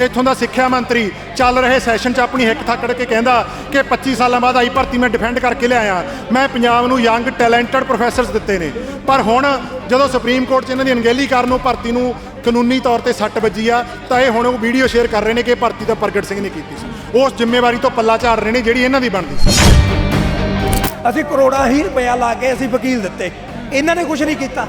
ਇੱਥੋਂ ਦਾ ਸਿੱਖਿਆ ਮੰਤਰੀ ਚੱਲ ਰਹੇ ਸੈਸ਼ਨ 'ਚ ਆਪਣੀ ਹਿੱਕ ਥੱਕੜ ਕੇ ਕਹਿੰਦਾ ਕਿ 25 ਸਾਲਾਂ ਬਾਅਦ ਆਈ ਭਰਤੀ ਮੈਂ ਡਿਫੈਂਡ ਕਰਕੇ ਲਿਆਇਆ। ਮੈਂ ਪੰਜਾਬ ਨੂੰ ਯੰਗ ਟੈਲੈਂਟਡ ਪ੍ਰੋਫੈਸਰਸ ਦਿੱਤੇ ਨੇ। ਪਰ ਹੁਣ ਜਦੋਂ ਸੁਪਰੀਮ ਕੋਰਟ 'ਚ ਇਹਨਾਂ ਦੀ ਅਣਗਹਿਲੀ ਕਾਰਨ ਉਹ ਭਰਤੀ ਨੂੰ ਕਾਨੂੰਨੀ ਤੌਰ ਤੇ ਸੱਟ ਵੱਜੀ ਆ, ਤਾਂ ਇਹ ਹੁਣ ਉਹ ਵੀਡੀਓ ਸ਼ੇਅਰ ਕਰ ਰਹੇ ਨੇ ਕਿ ਭਰਤੀ ਤਾਂ ਪ੍ਰਗਟ ਸਿੰਘ ਨੇ ਕੀਤੀ ਸੀ। ਉਸ ਜ਼ਿੰਮੇਵਾਰੀ ਤੋਂ ਪੱਲਾ ਝਾੜ ਰਹੇ ਨੇ ਜਿਹੜੀ ਇਹਨਾਂ ਦੀ ਬਣਦੀ ਸੀ। ਅਸੀਂ ਕਰੋੜਾਂ ਹੀ ਰੁਪਇਆ ਲਾ ਕੇ ਅਸੀਂ ਵਕੀਲ ਦਿੱਤੇ। ਇਹਨਾਂ ਨੇ ਕੁਝ ਨਹੀਂ ਕੀਤਾ।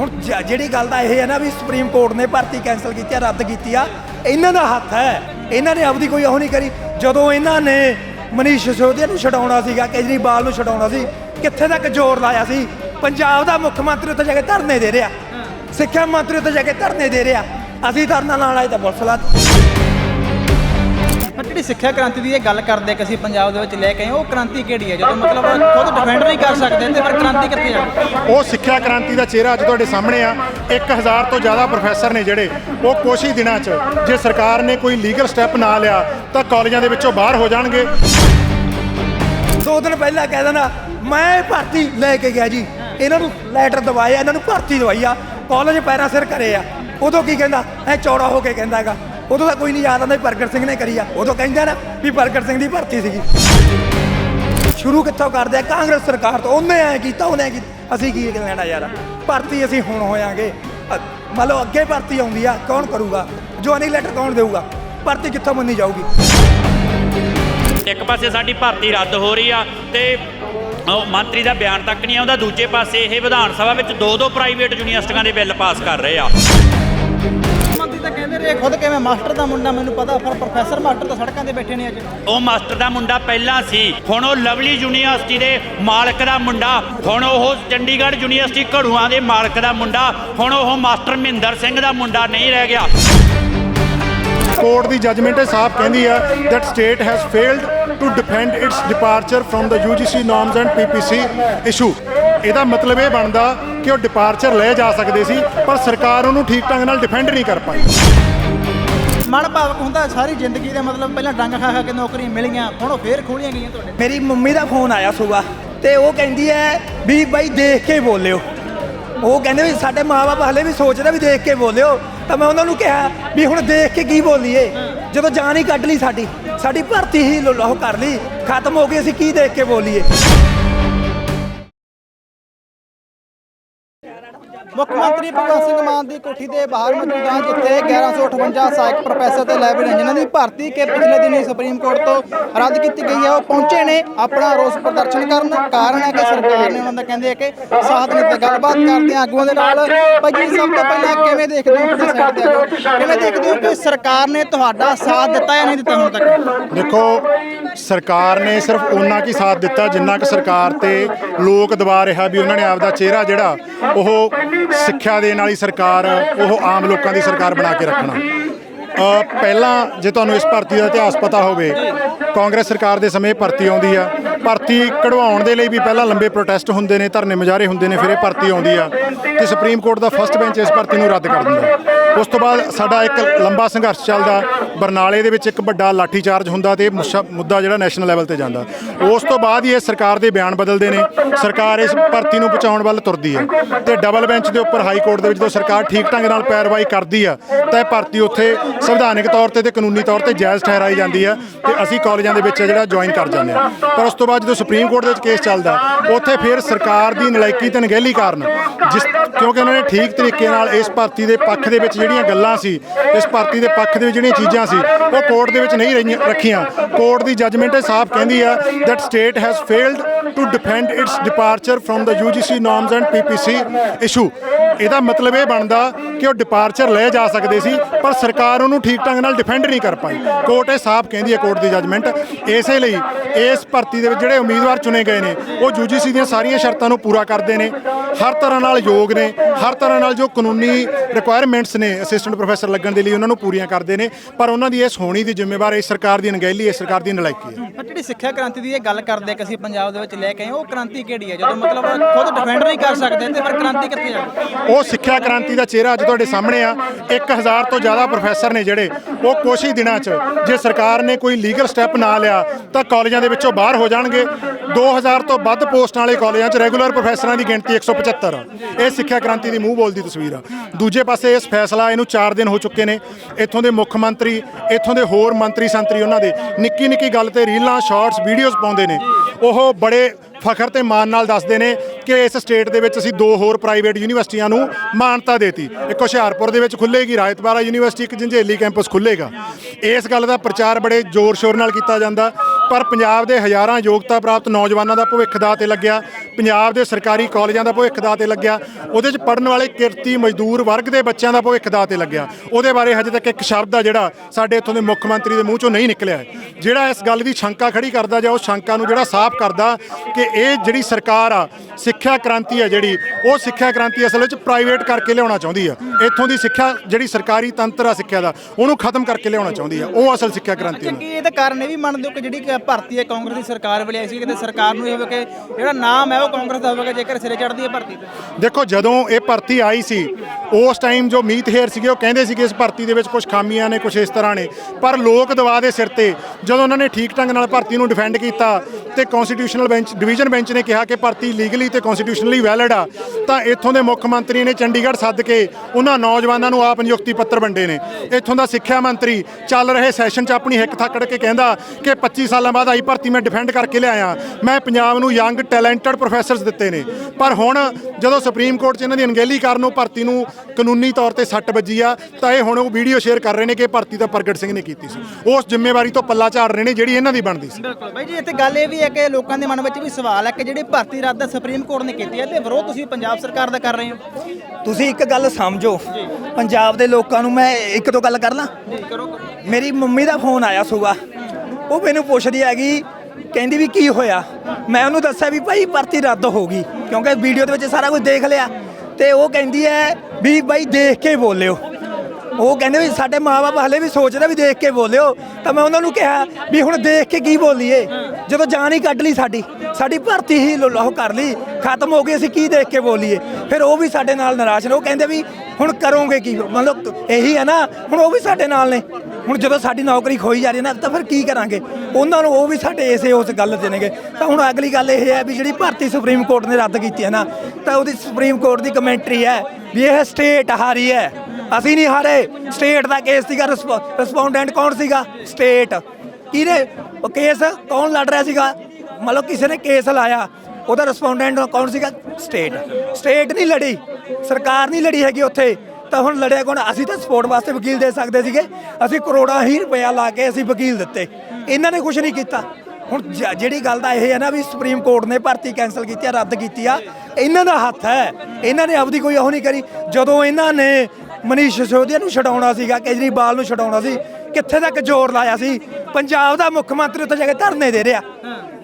ਹੁਣ ਜ- ਜਿਹੜੀ ਗੱਲ ਦਾ ਇਹ ਹੈ ਨਾ ਵੀ ਸੁਪਰੀਮ ਕੋਰਟ ਨੇ ਭਰਤੀ ਕੈਨਸਲ ਕੀਤੀ ਆ, ਰੱਦ ਕੀਤੀ ਆ ਇਹਨਾਂ ਦਾ ਹੱਥ ਹੈ। ਇਹਨਾਂ ਨੇ ਆਪਦੀ ਕੋਈ ਉਹ ਨਹੀਂ ਕਰੀ। ਜਦੋਂ ਇਹਨਾਂ ਨੇ ਮਨੀਸ਼ ਸਿਸੋਦੀਆ ਨੂੰ ਛਡਾਉਣਾ ਸੀਗਾ, ਕੇਜਰੀਵਾਲ ਨੂੰ ਛਡਾਉਣਾ ਸੀ, ਕਿੱਥੇ ਤੱਕ ਜ਼ੋਰ ਲਾਇਆ ਸੀ? ਪੰਜਾਬ ਦਾ ਮੁੱਖ ਮੰਤਰੀ ਉੱਥੇ ਜਾ ਕੇ ਧਰਨੇ ਦੇ ਰਿਹਾ। ਸਿੱਖਿਆ ਮੰਤਰੀ ਉੱਥੇ ਜਾ ਕੇ ਧਰਨੇ ਦੇ ਰਿਹਾ। ਅਸੀਂ ਧਰਨਾ ਲਾਣ ਆਏ ਤਾਂ ਪੁਲਿਸ ਲਾ ਪਰ ਜਿਹੜੀ ਸਿੱਖਿਆ ਕ੍ਰਾਂਤੀ ਦੀ ਇਹ ਗੱਲ ਕਰਦੇ ਕਿ ਅਸੀਂ ਪੰਜਾਬ ਦੇ ਵਿੱਚ ਲੈ ਕੇ ਆਏ ਉਹ ਕ੍ਰਾਂਤੀ ਕਿਹੜੀ ਹੈ ਜਦੋਂ ਮਤਲਬ ਖੁਦ ਡਿਫੈਂਡ ਨਹੀਂ ਕਰ ਸਕਦੇ ਤੇ ਫਿਰ ਕ੍ਰਾਂਤੀ ਕਿੱਥੇ ਜਾਣੀ ਉਹ ਸਿੱਖਿਆ ਕ੍ਰਾਂਤੀ ਦਾ ਚਿਹਰਾ ਅੱਜ ਤੁਹਾਡੇ ਸਾਹਮਣੇ ਆ। 1000 ਤੋਂ ਜ਼ਿਆਦਾ ਪ੍ਰੋਫੈਸਰ ਨੇ ਜਿਹੜੇ ਉਹ ਕੁਛ ਹੀ ਦਿਨਾਂ 'ਚ ਜੇ ਸਰਕਾਰ ਨੇ ਕੋਈ ਲੀਗਲ ਸਟੈਪ ਨਾ ਲਿਆ ਤਾਂ ਕਾਲਜਾਂ ਦੇ ਵਿੱਚੋਂ ਬਾਹਰ ਹੋ ਜਾਣਗੇ। ਦੋ ਦਿਨ ਪਹਿਲਾਂ ਕਹਿ ਦੇਣਾ ਮੈਂ ਭਰਤੀ ਲੈ ਕੇ ਗਿਆ ਜੀ। ਇਹਨਾਂ ਨੂੰ ਲੈਟਰ ਦਵਾਇਆ ਇਹਨਾਂ ਨੂੰ ਭਰਤੀ ਦਵਾਈ ਆ। ਕਾਲਜ ਪੈਰਾਂ ਸਿਰ ਕਰੇ ਆ। ਉਦੋਂ ਕੀ ਕਹਿੰਦਾ? ਐ ਚੌੜਾ ਹੋ ਕੇ ਕਹਿੰਦਾ ਹੈਗਾ। ਉਦੋਂ ਤਾਂ ਕੋਈ ਨਹੀਂ ਯਾਦ ਆਉਂਦਾ ਵੀ ਪ੍ਰਗਟ ਸਿੰਘ ਨੇ ਕਰੀ ਆ। ਉਦੋਂ ਕਹਿੰਦੇ ਨਾ ਵੀ ਪ੍ਰਗਟ ਸਿੰਘ ਦੀ ਭਰਤੀ ਸੀਗੀ। ਸ਼ੁਰੂ ਕਿੱਥੋਂ ਕਰਦੇ ਆ? ਕਾਂਗਰਸ ਸਰਕਾਰ ਤੋਂ। ਉਹਨੇ ਐ ਕੀਤਾ, ਉਹਨੇ ਐਂ ਕੀਤਾ। ਅਸੀਂ ਕੀ ਲੈਣਾ ਯਾਰ? ਭਰਤੀ ਅਸੀਂ ਹੁਣ ਹੋਇਆਂਗੇ। ਮੰਨ ਲਓ ਅੱਗੇ ਭਰਤੀ ਆਉਂਦੀ ਆ, ਕੌਣ ਕਰੂਗਾ? ਜੁਆਇਨਿੰਗ ਲੈਟਰ ਕੌਣ ਦੇਊਗਾ? ਭਰਤੀ ਕਿੱਥੋਂ ਮੰਨੀ ਜਾਊਗੀ? ਇੱਕ ਪਾਸੇ ਸਾਡੀ ਭਰਤੀ ਰੱਦ ਹੋ ਰਹੀ ਆ ਤੇ ਮੰਤਰੀ ਦਾ ਬਿਆਨ ਤੱਕ ਨਹੀਂ ਆਉਂਦਾ। ਦੂਜੇ ਪਾਸੇ ਇਹ ਵਿਧਾਨ ਸਭਾ ਵਿੱਚ ਦੋ ਦੋ ਪ੍ਰਾਈਵੇਟ ਯੂਨੀਵਰਸਿਟੀਆਂ ਦੇ ਬਿੱਲ ਪਾਸ ਕਰ ਰਹੇ ਆ। ਰਹੇ ਖੁਦ ਕਿਵੇਂ ਮਾਸਟਰ ਦਾ ਮੁੰਡਾ ਮੈਨੂੰ ਪਤਾ ਪਰ ਪ੍ਰੋਫੈਸਰ ਮਾਸਟਰ ਤਾਂ ਸੜਕਾਂ ਤੇ ਬੈਠੇ ਨੇ ਅੱਜ। ਉਹ ਮਾਸਟਰ ਦਾ ਮੁੰਡਾ ਪਹਿਲਾਂ ਸੀ ਹੁਣ ਉਹ ਲਵਲੀ ਯੂਨੀਵਰਸਿਟੀ ਦੇ ਮਾਲਕ ਦਾ ਮੁੰਡਾ ਹੁਣ ਉਹ ਚੰਡੀਗੜ੍ਹ ਯੂਨੀਵਰਸਿਟੀ ਘੜੂਆਂ ਦੇ ਮਾਲਕ ਦਾ ਮੁੰਡਾ ਹੁਣ ਉਹ ਮਾਸਟਰ ਮਹਿੰਦਰ ਸਿੰਘ ਦਾ ਮੁੰਡਾ ਨਹੀਂ ਰਹਿ ਗਿਆ। ਕੋਰਟ ਦੀ ਜੱਜਮੈਂਟ ਇਹ ਸਾਫ਼ ਕਹਿੰਦੀ ਆ that state has failed to defend its departure from the UGC norms and PPC issue. ਇਹਦਾ ਮਤਲਬ ਇਹ ਬਣਦਾ ਕਿ ਉਹ ਡਿਪਾਰਚਰ ਲੈ ਜਾ ਸਕਦੇ ਸੀ ਪਰ ਸਰਕਾਰ ਉਹਨੂੰ ਠੀਕ ਢੰਗ ਨਾਲ ਡਿਫੈਂਡ ਨਹੀਂ ਕਰ ਪਾਈ। ਮਨ ਭਾਵਕ ਹੁੰਦਾ ਸਾਰੀ ਜ਼ਿੰਦਗੀ ਦਾ ਮਤਲਬ ਪਹਿਲਾਂ ਡੰਗ ਖਾ ਖਾ ਕੇ ਨੌਕਰੀਆਂ ਮਿਲੀਆਂ, ਹੁਣ ਉਹ ਫੇਰ ਖੋਲੀਆਂ ਗਈਆਂ ਤੁਹਾਡੇ। ਮੇਰੀ ਮੰਮੀ ਦਾ ਫੋਨ ਆਇਆ ਸੁਬਾ ਤੇ ਉਹ ਕਹਿੰਦੀ ਹੈ ਵੀ ਬਾਈ ਦੇਖ ਕੇ ਬੋਲਿਓ। ਉਹ ਕਹਿੰਦੇ ਵੀ ਸਾਡੇ ਮਾਪੇ ਹਲੇ ਵੀ ਸੋਚਦੇ ਵੀ ਦੇਖ ਕੇ ਬੋਲਿਓ। ਤਾਂ ਮੈਂ ਉਹਨਾਂ ਨੂੰ ਕਿਹਾ ਵੀ ਹੁਣ ਦੇਖ ਕੇ ਕੀ ਬੋਲੀਏ? ਜਦੋਂ ਜਾਨ ਹੀ ਕੱਢ ਲਈ ਸਾਡੀ ਸਾਡੀ ਭਰਤੀ ਹੀ ਲ- ਕਰ ਲਈ। ਖਤਮ ਹੋ ਗਈ, ਅਸੀਂ ਕੀ ਦੇਖ ਕੇ ਬੋਲੀਏ? ਮੁੱਖ ਮੰਤਰੀ ਭਗਵੰਤ ਸਿੰਘ ਮਾਨ ਦੀ ਕੋਠੀ ਦੇ ਬਾਹਰ ਮੌਜੂਦ ਹਾਂ ਜਿੱਥੇ 1158 ਸਹਾਇਕ ਪ੍ਰੋਫੈਸਰ ਤੇ ਲੈਬ ਇੰਜੀਨੀਅਰਾਂ ਦੀ ਭਰਤੀ ਕਿ ਪਿਛਲੇ ਦਿਨੀ ਸੁਪਰੀਮ ਕੋਰਟ ਤੋਂ ਰੱਦ ਕੀਤੀ ਗਈ ਹੈ, ਉਹ ਪਹੁੰਚੇ ਨੇ ਆਪਣਾ ਰੋਸ ਪ੍ਰਦਰਸ਼ਨ ਕਰਨ। ਕਾਰਨ ਹੈ ਕਿ ਸਰਕਾਰ ਨੇ ਉਹਨਾਂ ਦਾ ਕਹਿੰਦੇ ਆ ਕਿ ਸਾਥ ਨਹੀਂ ਗੱਲਬਾਤ ਕਰਦੇ ਆਗੂਆਂ ਦੇ ਨਾਲ। ਭਾਈ ਸਭ ਤੋਂ ਪਹਿਲਾਂ ਕਿਵੇਂ ਦੇਖਦੇ ਹੋ ਤੁਸੀਂ ਸਾਈਡ ਤੇ ਆਓ ਕਿਵੇਂ ਦੇਖਦੇ ਹੋ ਕਿ ਸਰਕਾਰ ਨੇ ਤੁਹਾਡਾ ਸਾਥ ਦਿੱਤਾ ਜਾਂ ਨਹੀਂ ਦਿੱਤਾ ਹੁਣ ਤੱਕ? ਦੇਖੋ, ਸਰਕਾਰ ਨੇ ਸਿਰਫ ਉਹਨਾਂ ਕੀ ਸਾਥ ਦਿੱਤਾ ਜਿੰਨਾ ਕਿ ਸਰਕਾਰ ਤੇ ਲੋਕ ਦਬਾ ਰਿਹਾ ਵੀ ਉਹਨਾਂ ਨੇ ਆਪਦਾ ਚਿਹਰਾ ਜਿਹੜਾ, ਉਹ ਸਿੱਖਿਆ ਦੇਣ ਵਾਲੀ ਸਰਕਾਰ, ਉਹ ਆਮ ਲੋਕਾਂ ਦੀ ਸਰਕਾਰ ਬਣਾ ਕੇ ਰੱਖਣਾ। ਪਹਿਲਾਂ ਜੇ ਤੁਹਾਨੂੰ ਇਸ ਭਰਤੀ ਦਾ ਇਤਿਹਾਸ ਪਤਾ ਹੋਵੇ, ਕਾਂਗਰਸ ਸਰਕਾਰ ਦੇ ਸਮੇਂ ਭਰਤੀ ਆਉਂਦੀ ਆ। ਭਰਤੀ ਕਢਵਾਉਣ ਦੇ ਲਈ ਵੀ ਪਹਿਲਾਂ ਲੰਬੇ ਪ੍ਰੋਟੈਸਟ ਹੁੰਦੇ ਨੇ, ਧਰਨੇ ਮੁਜ਼ਾਹਰੇ ਹੁੰਦੇ ਨੇ, ਫਿਰ ਇਹ ਭਰਤੀ ਆਉਂਦੀ ਆ ਤੇ ਸੁਪਰੀਮ ਕੋਰਟ ਦਾ ਫਸਟ ਬੈਂਚ ਇਸ ਭਰਤੀ ਨੂੰ ਰੱਦ ਕਰ ਦਿੰਦਾ ਉਸ ਤੋਂ ਬਾਅਦ ਸਾਡਾ ਇੱਕ ਲੰਬਾ ਸੰਘਰਸ਼ ਚੱਲਦਾ, ਬਰਨਾਲੇ ਦੇ ਵਿੱਚ ਇੱਕ ਵੱਡਾ ਲਾਠੀ ਚਾਰਜ ਹੁੰਦਾ ਤੇ ਮੁੱਛਾ- ਮੁੱਦਾ ਜਿਹੜਾ ਨੈਸ਼ਨਲ ਲੈਵਲ ਤੇ ਜਾਂਦਾ। ਉਸ ਤੋਂ ਬਾਅਦ ਹੀ ਇਹ ਸਰਕਾਰ ਦੇ ਬਿਆਨ ਬਦਲਦੇ ਨੇ, ਸਰਕਾਰ ਇਸ ਭਰਤੀ ਨੂੰ ਬਚਾਉਣ ਵੱਲ ਤੁਰਦੀ ਹੈ ਤੇ ਡਬਲ ਬੈਂਚ ਦੇ ਉੱਪਰ ਹਾਈ ਕੋਰਟ ਦੇ ਵਿੱਚ ਜਦੋਂ ਸਰਕਾਰ ਠੀਕ ਢੰਗ ਨਾਲ ਪੈਰਵਾਈ ਕਰਦੀ ਆ, ਤਾਂ ਇਹ ਭਰਤੀ ਉੱਥੇ ਸੰਵਿਧਾਨਿਕ ਤੌਰ ਤੇ ਤੇ ਕਾਨੂੰਨੀ ਤੌਰ ਤੇ ਜਾਇਜ਼ ਠਹਿਰਾਈ ਜਾਂਦੀ ਆ ਤੇ ਅਸੀਂ ਕਾਲਜਾਂ ਦੇ ਵਿੱਚ ਜਿਹੜਾ ਜੁਆਇਨ ਕਰ ਜਾਂਦੇ ਆ। ਪਰ ਉਸ ਤੋਂ ਬਾਅਦ ਜਦੋਂ ਸੁਪਰੀਮ ਕੋਰਟ ਦੇ ਵਿੱਚ ਕੇਸ ਚੱਲਦਾ, ਉੱਥੇ ਫਿਰ ਸਰਕਾਰ ਦੀ ਨਲਾਇਕੀ ਤੇ ਨਗਹਿਲੀ ਕਾਰਨ, ਜਿਸ ਕਿਉਂਕਿ ਉਹਨਾਂ ਨੇ ਠੀਕ ਤਰੀਕੇ ਨਾਲ ਇਸ ਭਰਤੀ ਦੇ ਪੱਖ ਦੇ ਵਿੱਚ ਜਿਹੜੀਆਂ ਗੱਲਾਂ ਸੀ, ਇਸ ਭਰਤੀ ਦੇ ਪੱਖ ਦੇ ਵਿੱਚ ਜਿਹੜੀਆਂ ਚੀਜ਼ਾਂ ਸੀ, ਉਹ ਕੋਰਟ ਦੇ ਵਿੱਚ ਨਹੀਂ ਰਹੀਆਂ ਰੱਖੀਆਂ। ਕੋਰਟ ਦੀ ਜੱਜਮੈਂਟ ਇਹ ਸਾਫ਼ ਕਹਿੰਦੀ ਆ that state has failed to defend its departure from the UGC norms and PPC issue ਇਹਦਾ ਮਤਲਬ ਇਹ ਬਣਦਾ ਕਿ ਉਹ ਡਿਪਾਰਚਰ ਲੈ ਜਾ ਸਕਦੇ ਸੀ, ਪਰ ਸਰਕਾਰ ਉਹਨੂੰ ਠੀਕ ਢੰਗ ਨਾਲ ਡਿਫੈਂਡ ਨਹੀਂ ਕਰ ਪਾਈ। ਕੋਰਟ ਇਹ ਸਾਫ਼ ਕਹਿੰਦੀ ਹੈ ਕੋਰਟ ਦੀ ਜੱਜਮੈਂਟ ਇਸੇ ਲਈ ਇਸ ਭਰਤੀ ਦੇ ਵਿੱਚ ਜਿਹੜੇ ਉਮੀਦਵਾਰ ਚੁਣੇ ਗਏ ਨੇ ਉਹ ਯੂਜੀਸੀ ਦੀਆਂ ਸਾਰੀਆਂ ਸ਼ਰਤਾਂ ਨੂੰ ਪੂਰਾ ਕਰਦੇ ਨੇ। ਹਰ ਤਰ੍ਹਾਂ ਨਾਲ ਯੋਗ ਨੇ ਹਰ ਤਰ੍ਹਾਂ ਨਾਲ ਜੋ ਕਾਨੂੰਨੀ ਰਿਕੁਆਇਰਮੈਂਟਸ ਨੇ ਅਸਿਸਟੈਂਟ ਪ੍ਰੋਫੈਸਰ ਲੱਗਣ ਦੇ ਲਈ ਉਹਨਾਂ ਨੂੰ ਪੂਰੀਆਂ ਕਰਦੇ ਨੇ ਪਰ ਉਹਨਾਂ ਦੀ ਇਸ ਹੋਣੀ ਦੀ ਜ਼ਿੰਮੇਵਾਰ ਇਸ ਸਰਕਾਰ ਦੀ ਅਣਗਹਿਲੀ ਇਸ ਸਰਕਾਰ ਦੀ ਨਲਾਇਕੀ ਹੈ। ਪਰ ਜਿਹੜੀ ਸਿੱਖਿਆ ਕ੍ਰਾਂਤੀ ਦੀ ਇਹ ਗੱਲ ਕਰਦੇ ਕਿ ਅਸੀਂ ਪੰਜਾਬ ਦੇ ਵਿੱਚ ਲੈ ਕੇ ਆਏ ਉਹ ਕ੍ਰਾਂਤੀ ਕਿਹੜੀ ਹੈ ਜਦੋਂ ਮਤਲਬ ਖੁਦ ਡਿਫੈਂਡ ਨਹੀਂ ਕਰ ਸਕਦੇ ਤੇ ਫਿਰ ਕ੍ਰਾਂਤੀ ਕਿੱਥੇ ਜਾਣੀ ਉਹ ਸਿੱਖਿਆ ਕ੍ਰਾਂਤੀ ਦਾ ਚਿਹਰਾ ਅੱਜ ਤੁਹਾਡੇ ਸਾਹਮਣੇ ਆ। 1000 ਤੋਂ ਜ਼ਿਆਦਾ ਪ੍ਰੋਫੈਸਰ ਨੇ ਜਿਹੜੇ ਉਹ ਹੀ ਦਿਨਾਂ 'ਚ ਜੇ ਸਰਕਾਰ ਨੇ ਕੋਈ ਲੀਗਲ ਸਟੈਪ ਨਾ ਲਿਆ ਤਾਂ ਕਾਲਜਾਂ ਦੇ ਵਿੱਚੋਂ ਬਾਹਰ ਹੋ ਜਾਣਗੇ। ਦੇਖੋਗੇ 2000 ਤੋਂ ਵੱਧ ਪੋਸਟਾਂ ਵਾਲੇ ਕਾਲਜਾਂ 'ਚ ਰੈਗੂਲਰ ਪ੍ਰੋਫੈਸਰਾਂ ਦੀ ਗਿਣਤੀ 175 ਆ ਇਹ ਸਿੱਖਿਆ ਕ੍ਰਾਂਤੀ ਦੀ ਮੂੰਹ ਬੋਲਦੀ ਤਸਵੀਰ ਆ। ਦੂਜੇ ਪਾਸੇ ਇਸ ਫੈਸਲਾ ਇਹਨੂੰ 4 ਦਿਨ ਹੋ ਚੁੱਕੇ ਨੇ। ਇੱਥੋਂ ਦੇ ਮੁੱਖ ਮੰਤਰੀ, ਇੱਥੋਂ ਦੇ ਹੋਰ ਮੰਤਰੀ ਸੰਤਰੀ ਉਹਨਾਂ ਦੇ ਨਿੱਕੀ ਨਿੱਕੀ ਗੱਲ ਤੇ ਰੀਲਾਂ, ਸ਼ਾਰਟਸ, ਵੀਡੀਓਜ਼ ਪਾਉਂਦੇ ਨੇ। ਉਹ ਬੜੇ ਫਖਰ ਤੇ ਮਾਣ ਨਾਲ ਦੱਸਦੇ ਨੇ ਕਿ ਇਸ ਸਟੇਟ ਦੇ ਵਿੱਚ ਅਸੀਂ ਦੋ ਹੋਰ ਪ੍ਰਾਈਵੇਟ ਯੂਨੀਵਰਸਿਟੀਆਂ ਨੂੰ ਮਾਨਤਾ ਦੇਤੀ। ਇੱਕ ਹੁਸ਼ਿਆਰਪੁਰ ਦੇ ਵਿੱਚ ਖੁੱਲੇਗੀ ਰਾਇਤਬਾਰਾ ਯੂਨੀਵਰਸਿਟੀ, ਇੱਕ ਜੰਝੇਲੀ ਕੈਂਪਸ ਖੁੱਲੇਗਾ। ਇਸ ਗੱਲ ਦਾ ਪ੍ਰਚਾਰ ਬੜੇ ਜ਼ੋਰ ਸ਼ੋਰ ਨਾਲ ਕੀਤਾ ਜਾਂਦਾ। ਪਰ ਪੰਜਾਬ ਦੇ ਹਜ਼ਾਰਾਂ ਯੋਗਤਾ ਪ੍ਰਾਪਤ ਨੌਜਵਾਨਾਂ ਦਾ ਭਵਿੱਖ ਦਾ ਤੇ ਲੱਗਿਆ। ਪੰਜਾਬ ਦੇ ਸਰਕਾਰੀ ਕਾਲਜਾਂ ਦਾ ਭਵਿੱਖ ਦਾ ਤੇ ਲੱਗਿਆ। ਉਹਦੇ 'ਚ ਪੜਨ ਵਾਲੇ ਕਿਰਤੀ ਮਜ਼ਦੂਰ ਵਰਗ ਦੇ ਬੱਚਿਆਂ ਦਾ ਭਵਿੱਖ ਦਾ ਤੇ ਲੱਗਿਆ। ਉਹਦੇ ਬਾਰੇ ਹਜੇ ਤੱਕ ਇੱਕ ਸ਼ਬਦ ਆ ਜਿਹੜਾ ਸਾਡੇ ਇੱਥੋਂ ਦੇ ਮੁੱਖ ਮੰਤਰੀ ਦੇ ਮੂੰਹ ਚੋਂ ਨਹੀਂ ਨਿਕਲਿਆ ਜਿਹੜਾ ਇਸ ਗੱਲ ਦੀ ਸ਼ੰਕਾ ਖੜੀ ਕਰਦਾ ਜਾਂ ਉਹ ਸ਼ੰਕਾ ਨੂੰ ਜਿਹੜਾ ਸਾਫ਼ ਕਰਦਾ ਕਿ ਇਹ ਜਿਹੜੀ ਸਰਕਾਰ ਆ, ਸਿੱਖਿਆ ਕ੍ਰਾਂਤੀ ਆ ਜਿਹੜੀ, ਉਹ ਸਿੱਖਿਆ ਕ੍ਰਾਂਤੀ ਅਸਲ ਵਿੱਚ ਪ੍ਰਾਈਵੇਟ ਕਰਕੇ ਲਿਆਉਣਾ ਚਾਹੁੰਦੀ ਆ। ਇੱਥੋਂ ਦੀ ਸਿੱਖਿਆ ਜਿਹੜੀ ਸਰਕਾਰੀ ਤੰਤਰ ਆ ਸਿੱਖਿਆ ਦਾ, ਉਹਨੂੰ ਖਤਮ ਕਰਕੇ ਲਿਆਉਣਾ ਚਾਹੁੰਦੀ ਆ। ਉਹ ਅਸਲ ਸਿੱਖਿਆ ਕ੍ਰਾਂਤੀ ਆ। ਕੀ ਇਹਦਾ ਕਾਰਨ ਇਹ ਵੀ ਮੰਨਦੇ ਹੋ ਕਿ ਜਿਹੜੀ ਭਰਤੀ ਹੈ ਕਾਂਗਰਸ ਦੀ ਸਰਕਾਰ ਵੇਲੇ ਆਈ ਸੀ ਕਿਤੇ ਸਰਕਾਰ ਨੂੰ ਇਹ ਹੋਵੇ ਕਿ ਜਿਹੜਾ ਨਾਮ ਹੈ ਉਹ ਕਾਂਗਰਸ ਦਾ ਹੋਵੇਗਾ ਜੇਕਰ ਸਿਰੇ ਚੜ੍ਹਦੀ ਹੈ ਭਰਤੀ ਤੇ। ਦੇਖੋ, ਜਦੋਂ ਇਹ ਭਰਤੀ ਆਈ ਸੀ, ਉਸ ਟਾਈਮ ਜੋ ਮੀਤ ਹੇਰ ਸੀਗੇ, ਉਹ ਕਹਿੰਦੇ ਸੀਗੇ ਇਸ ਭਰਤੀ ਦੇ ਵਿੱਚ ਕੁਝ ਖਾਮੀਆਂ ਨੇ ਕੁਝ ਇਸ ਤਰ੍ਹਾਂ ਨੇ। ਪਰ ਲੋਕ ਦਬਾਅ ਦੇ ਸਿਰ ਤੇ, ਜਦੋਂ ਉਹਨਾਂ ਨੇ ਠੀਕ ਢੰਗ ਨਾਲ ਭਰਤੀ ਨੂੰ ਡਿਫੈਂਡ ਕੀਤਾ ਤੇ ਕਨਸਟੀਟਿਊਸ਼ਨਲ ਬੈਂਚ ਡਿਵੀਜ਼ਨ ਬੈਂਚ ਨੇ ਕਿਹਾ ਕਿ ਭਰਤੀ ਲੀਗਲੀ ਤੇ ਕਨਸਟੀਟਿਊਸ਼ਨਲੀ ਵੈਲਿਡ ਆ, ਤਾਂ ਇੱਥੋਂ ਦੇ ਮੁੱਖ ਮੰਤਰੀ ਨੇ ਚੰਡੀਗੜ੍ਹ ਸੱਦ ਕੇ ਉਹਨਾਂ ਨੌਜਵਾਨਾਂ ਨੂੰ ਆਪ ਨਿਯੁਕਤੀ ਪੱਤਰ ਵੰਡੇ ਨੇ। ਇੱਥੋਂ ਦਾ ਸਿੱਖਿਆ ਮੰਤਰੀ ਚੱਲ ਰਹੇ ਸੈਸ਼ਨ 'ਚ ਆਪਣੀ ਹਿੱਕ ਥੱਕੜ ਕੇ ਕਹਿੰਦਾ ਕਿ 25 ਸਾਲ ਬਾਅਦ ਆਈ ਭਰਤੀ ਮੈਂ ਡਿਫੈਂਡ ਕਰਕੇ ਲਿਆਇਆ। ਮੈਂ ਪੰਜਾਬ ਨੂੰ ਯੰਗ ਟੈਲੈਂਟਡ ਪ੍ਰੋਫੈਸਰਸ ਦਿੱਤੇ ਨੇ। ਪਰ ਹੁਣ ਜਦੋਂ ਸੁਪਰੀਮ ਕੋਰਟ 'ਚ ਇਹਨਾਂ ਦੀ ਅਣਗਹਿਲੀ ਕਾਰਨ ਉਹ ਭਰਤੀ ਨੂੰ ਕਾਨੂੰਨੀ ਤੌਰ ਤੇ ਸੱਟ ਵੱਜੀ ਆ ਤਾਂ ਇਹ ਹੁਣ ਉਹ ਵੀਡੀਓ ਸ਼ੇਅਰ ਕਰ ਰਹੇ ਨੇ ਕਿ ਇਹ ਭਰਤੀ ਤਾਂ ਪ੍ਰਗਟ ਸਿੰਘ ਨੇ ਕੀਤੀ ਸੀ। ਉਸ ਜ਼ਿੰਮੇਵਾਰੀ ਤੋਂ ਪੱਲਾ ਝਾੜ ਰਹੇ ਨੇ ਜਿਹੜੀ ਇਹਨਾਂ ਦੀ ਬਣਦੀ ਸੀ। ਬਿਲਕੁਲ। ਬਾਈ ਜੀ ਇੱਥੇ ਗੱਲ ਇਹ ਵੀ ਹੈ ਕਿ ਲੋਕਾਂ ਦੇ ਮਨ ਵਿੱਚ ਵੀ ਸਵਾਲ ਹੈ ਕਿ ਜਿਹੜੀ ਭਰਤੀ ਰੱਦ ਸੁਪਰੀਮ ਕੋਰਟ ਨੇ ਕੀਤੀ ਹੈ ਤੇ ਵਿਰੋਧ ਤੁਸੀਂ ਪੰਜਾਬ ਸਰਕਾਰ ਦਾ ਕਰ ਰਹੇ ਹੋ? ਤੁਸੀਂ ਇੱਕ ਗੱਲ ਸਮਝੋ। ਪੰਜਾਬ ਦੇ ਲੋਕਾਂ ਨੂੰ ਮੈਂ ਇੱਕ ਦੋ ਗੱਲ ਕਰ ਲਾਂ। ਮੇਰੀ ਮੰਮੀ ਦਾ ਫੋਨ ਆਇਆ ਸੁਬਾ ਉਹ ਮੈਨੂੰ ਪੁੱਛਦੀ ਹੈਗੀ, ਕਹਿੰਦੀ ਵੀ ਕੀ ਹੋਇਆ? ਮੈਂ ਉਹਨੂੰ ਦੱਸਿਆ ਵੀ ਭਾਈ ਭਰਤੀ ਰੱਦ ਹੋ ਗਈ, ਕਿਉਂਕਿ ਵੀਡੀਓ ਦੇ ਵਿੱਚ ਸਾਰਾ ਕੁਝ ਦੇਖ ਲਿਆ। ਤੇ ਉਹ ਕਹਿੰਦੀ ਹੈ ਵੀ ਬਾਈ ਦੇਖ ਕੇ ਬੋਲਿਓ। ਉਹ ਕਹਿੰਦੇ ਵੀ ਸਾਡੇ ਮਾਪੇ ਹਲੇ ਵੀ ਸੋਚਦੇ ਵੀ ਦੇਖ ਕੇ ਬੋਲਿਓ। ਤਾਂ ਮੈਂ ਉਹਨਾਂ ਨੂੰ ਕਿਹਾ ਵੀ ਹੁਣ ਦੇਖ ਕੇ ਕੀ ਬੋਲੀਏ? ਜਦੋਂ ਜਾਨ ਹੀ ਕੱਢ ਲਈ ਸਾਡੀ ਸਾਡੀ ਭਰਤੀ ਹੀ ਲੋ- ਉਹ ਕਰ ਲਈ, ਖਤਮ ਹੋ ਗਈ, ਅਸੀਂ ਕੀ ਦੇਖ ਕੇ ਬੋਲੀਏ? ਫਿਰ ਉਹ ਵੀ ਸਾਡੇ ਨਾਲ ਨਿਰਾਸ਼ ਨੇ। ਉਹ ਕਹਿੰਦੇ ਵੀ ਹੁਣ ਕਰੋਗੇ ਕੀ? ਮਤਲਬ ਇਹੀ ਹੈ ਨਾ, ਹੁਣ ਉਹ ਵੀ ਸਾਡੇ ਨਾਲ ਨੇ। ਹੁਣ ਜਦੋਂ ਸਾਡੀ ਨੌਕਰੀ ਖੋਈ ਜਾ ਰਹੀ ਹੈ ਨਾ, ਤਾਂ ਫਿਰ ਕੀ ਕਰਾਂਗੇ? ਉਹਨਾਂ ਨੂੰ ਉਹ ਵੀ ਸਾਡੇ ਇਸੇ ਉਸ ਗੱਲ ਤੇ ਨੇਗੇ। ਤਾਂ ਹੁਣ ਅਗਲੀ ਗੱਲ ਇਹ ਹੈ ਵੀ ਜਿਹੜੀ ਭਾਰਤੀ ਸੁਪਰੀਮ ਕੋਰਟ ਨੇ ਰੱਦ ਕੀਤੀ ਹੈ ਨਾ, ਤਾਂ ਉਹਦੀ ਸੁਪਰੀਮ ਕੋਰਟ ਦੀ ਕਮੈਂਟਰੀ ਹੈ ਵੀ ਇਹ ਸਟੇਟ ਹਾਰੀ ਹੈ। ਅਸੀਂ ਨਹੀਂ ਹਾਰੇ। ਸਟੇਟ ਦਾ ਕੇਸ ਸੀਗਾ ਰਿਸਪੋਂਡੈਂਟ ਕੌਣ ਸੀਗਾ? ਸਟੇਟ। ਕਿਹਨੇ ਉਹ ਕੇਸ ਕੌਣ ਲੜ ਰਿਹਾ ਸੀਗਾ? ਮਤਲਬ ਕਿਸੇ ਨੇ ਕੇਸ ਲਾਇਆ। ਉਹਦਾ ਰਿਸਪੋਂਡੈਂਟ ਕੌਣ ਸੀਗਾ? ਸਟੇਟ। ਸਟੇਟ ਨਹੀਂ ਲੜੀ। ਸਰਕਾਰ ਨਹੀਂ ਲੜੀ ਹੈਗੀ ਉੱਥੇ। ਤਾਂ ਹੁਣ ਲੜਿਆ ਕੌਣ? ਅਸੀਂ ਤਾਂ ਸਪੋਰਟ ਵਾਸਤੇ ਵਕੀਲ ਦੇ ਸਕਦੇ ਸੀਗੇ। ਅਸੀਂ ਕਰੋੜਾਂ ਹੀ ਰੁਪਇਆ ਲਾ ਕੇ ਅਸੀਂ ਵਕੀਲ ਦਿੱਤੇ। ਇਹਨਾਂ ਨੇ ਕੁਝ ਨਹੀਂ ਕੀਤਾ। ਹੁਣ ਜ- ਜਿਹੜੀ ਗੱਲ ਦਾ ਇਹ ਹੈ ਨਾ ਵੀ ਸੁਪਰੀਮ ਕੋਰਟ ਨੇ ਭਰਤੀ ਕੈਨਸਲ ਕੀਤੀ ਆ, ਰੱਦ ਕੀਤੀ ਆ, ਇਹਨਾਂ ਦਾ ਹੱਥ ਹੈ। ਇਹਨਾਂ ਨੇ ਆਪਦੀ ਕੋਈ ਉਹ ਨਹੀਂ ਕਰੀ। ਜਦੋਂ ਇਹਨਾਂ ਨੇ ਮਨੀਸ਼ ਸਿਸੋਦੀਆ ਨੂੰ ਛਡਾਉਣਾ ਸੀਗਾ, ਕੇਜਰੀਵਾਲ ਨੂੰ ਛਡਾਉਣਾ ਸੀ, ਕਿੱਥੇ ਤੱਕ ਜ਼ੋਰ ਲਾਇਆ ਸੀ? ਪੰਜਾਬ ਦਾ ਮੁੱਖ ਮੰਤਰੀ ਉੱਥੇ ਜਾ ਕੇ ਧਰਨੇ ਦੇ ਰਿਹਾ।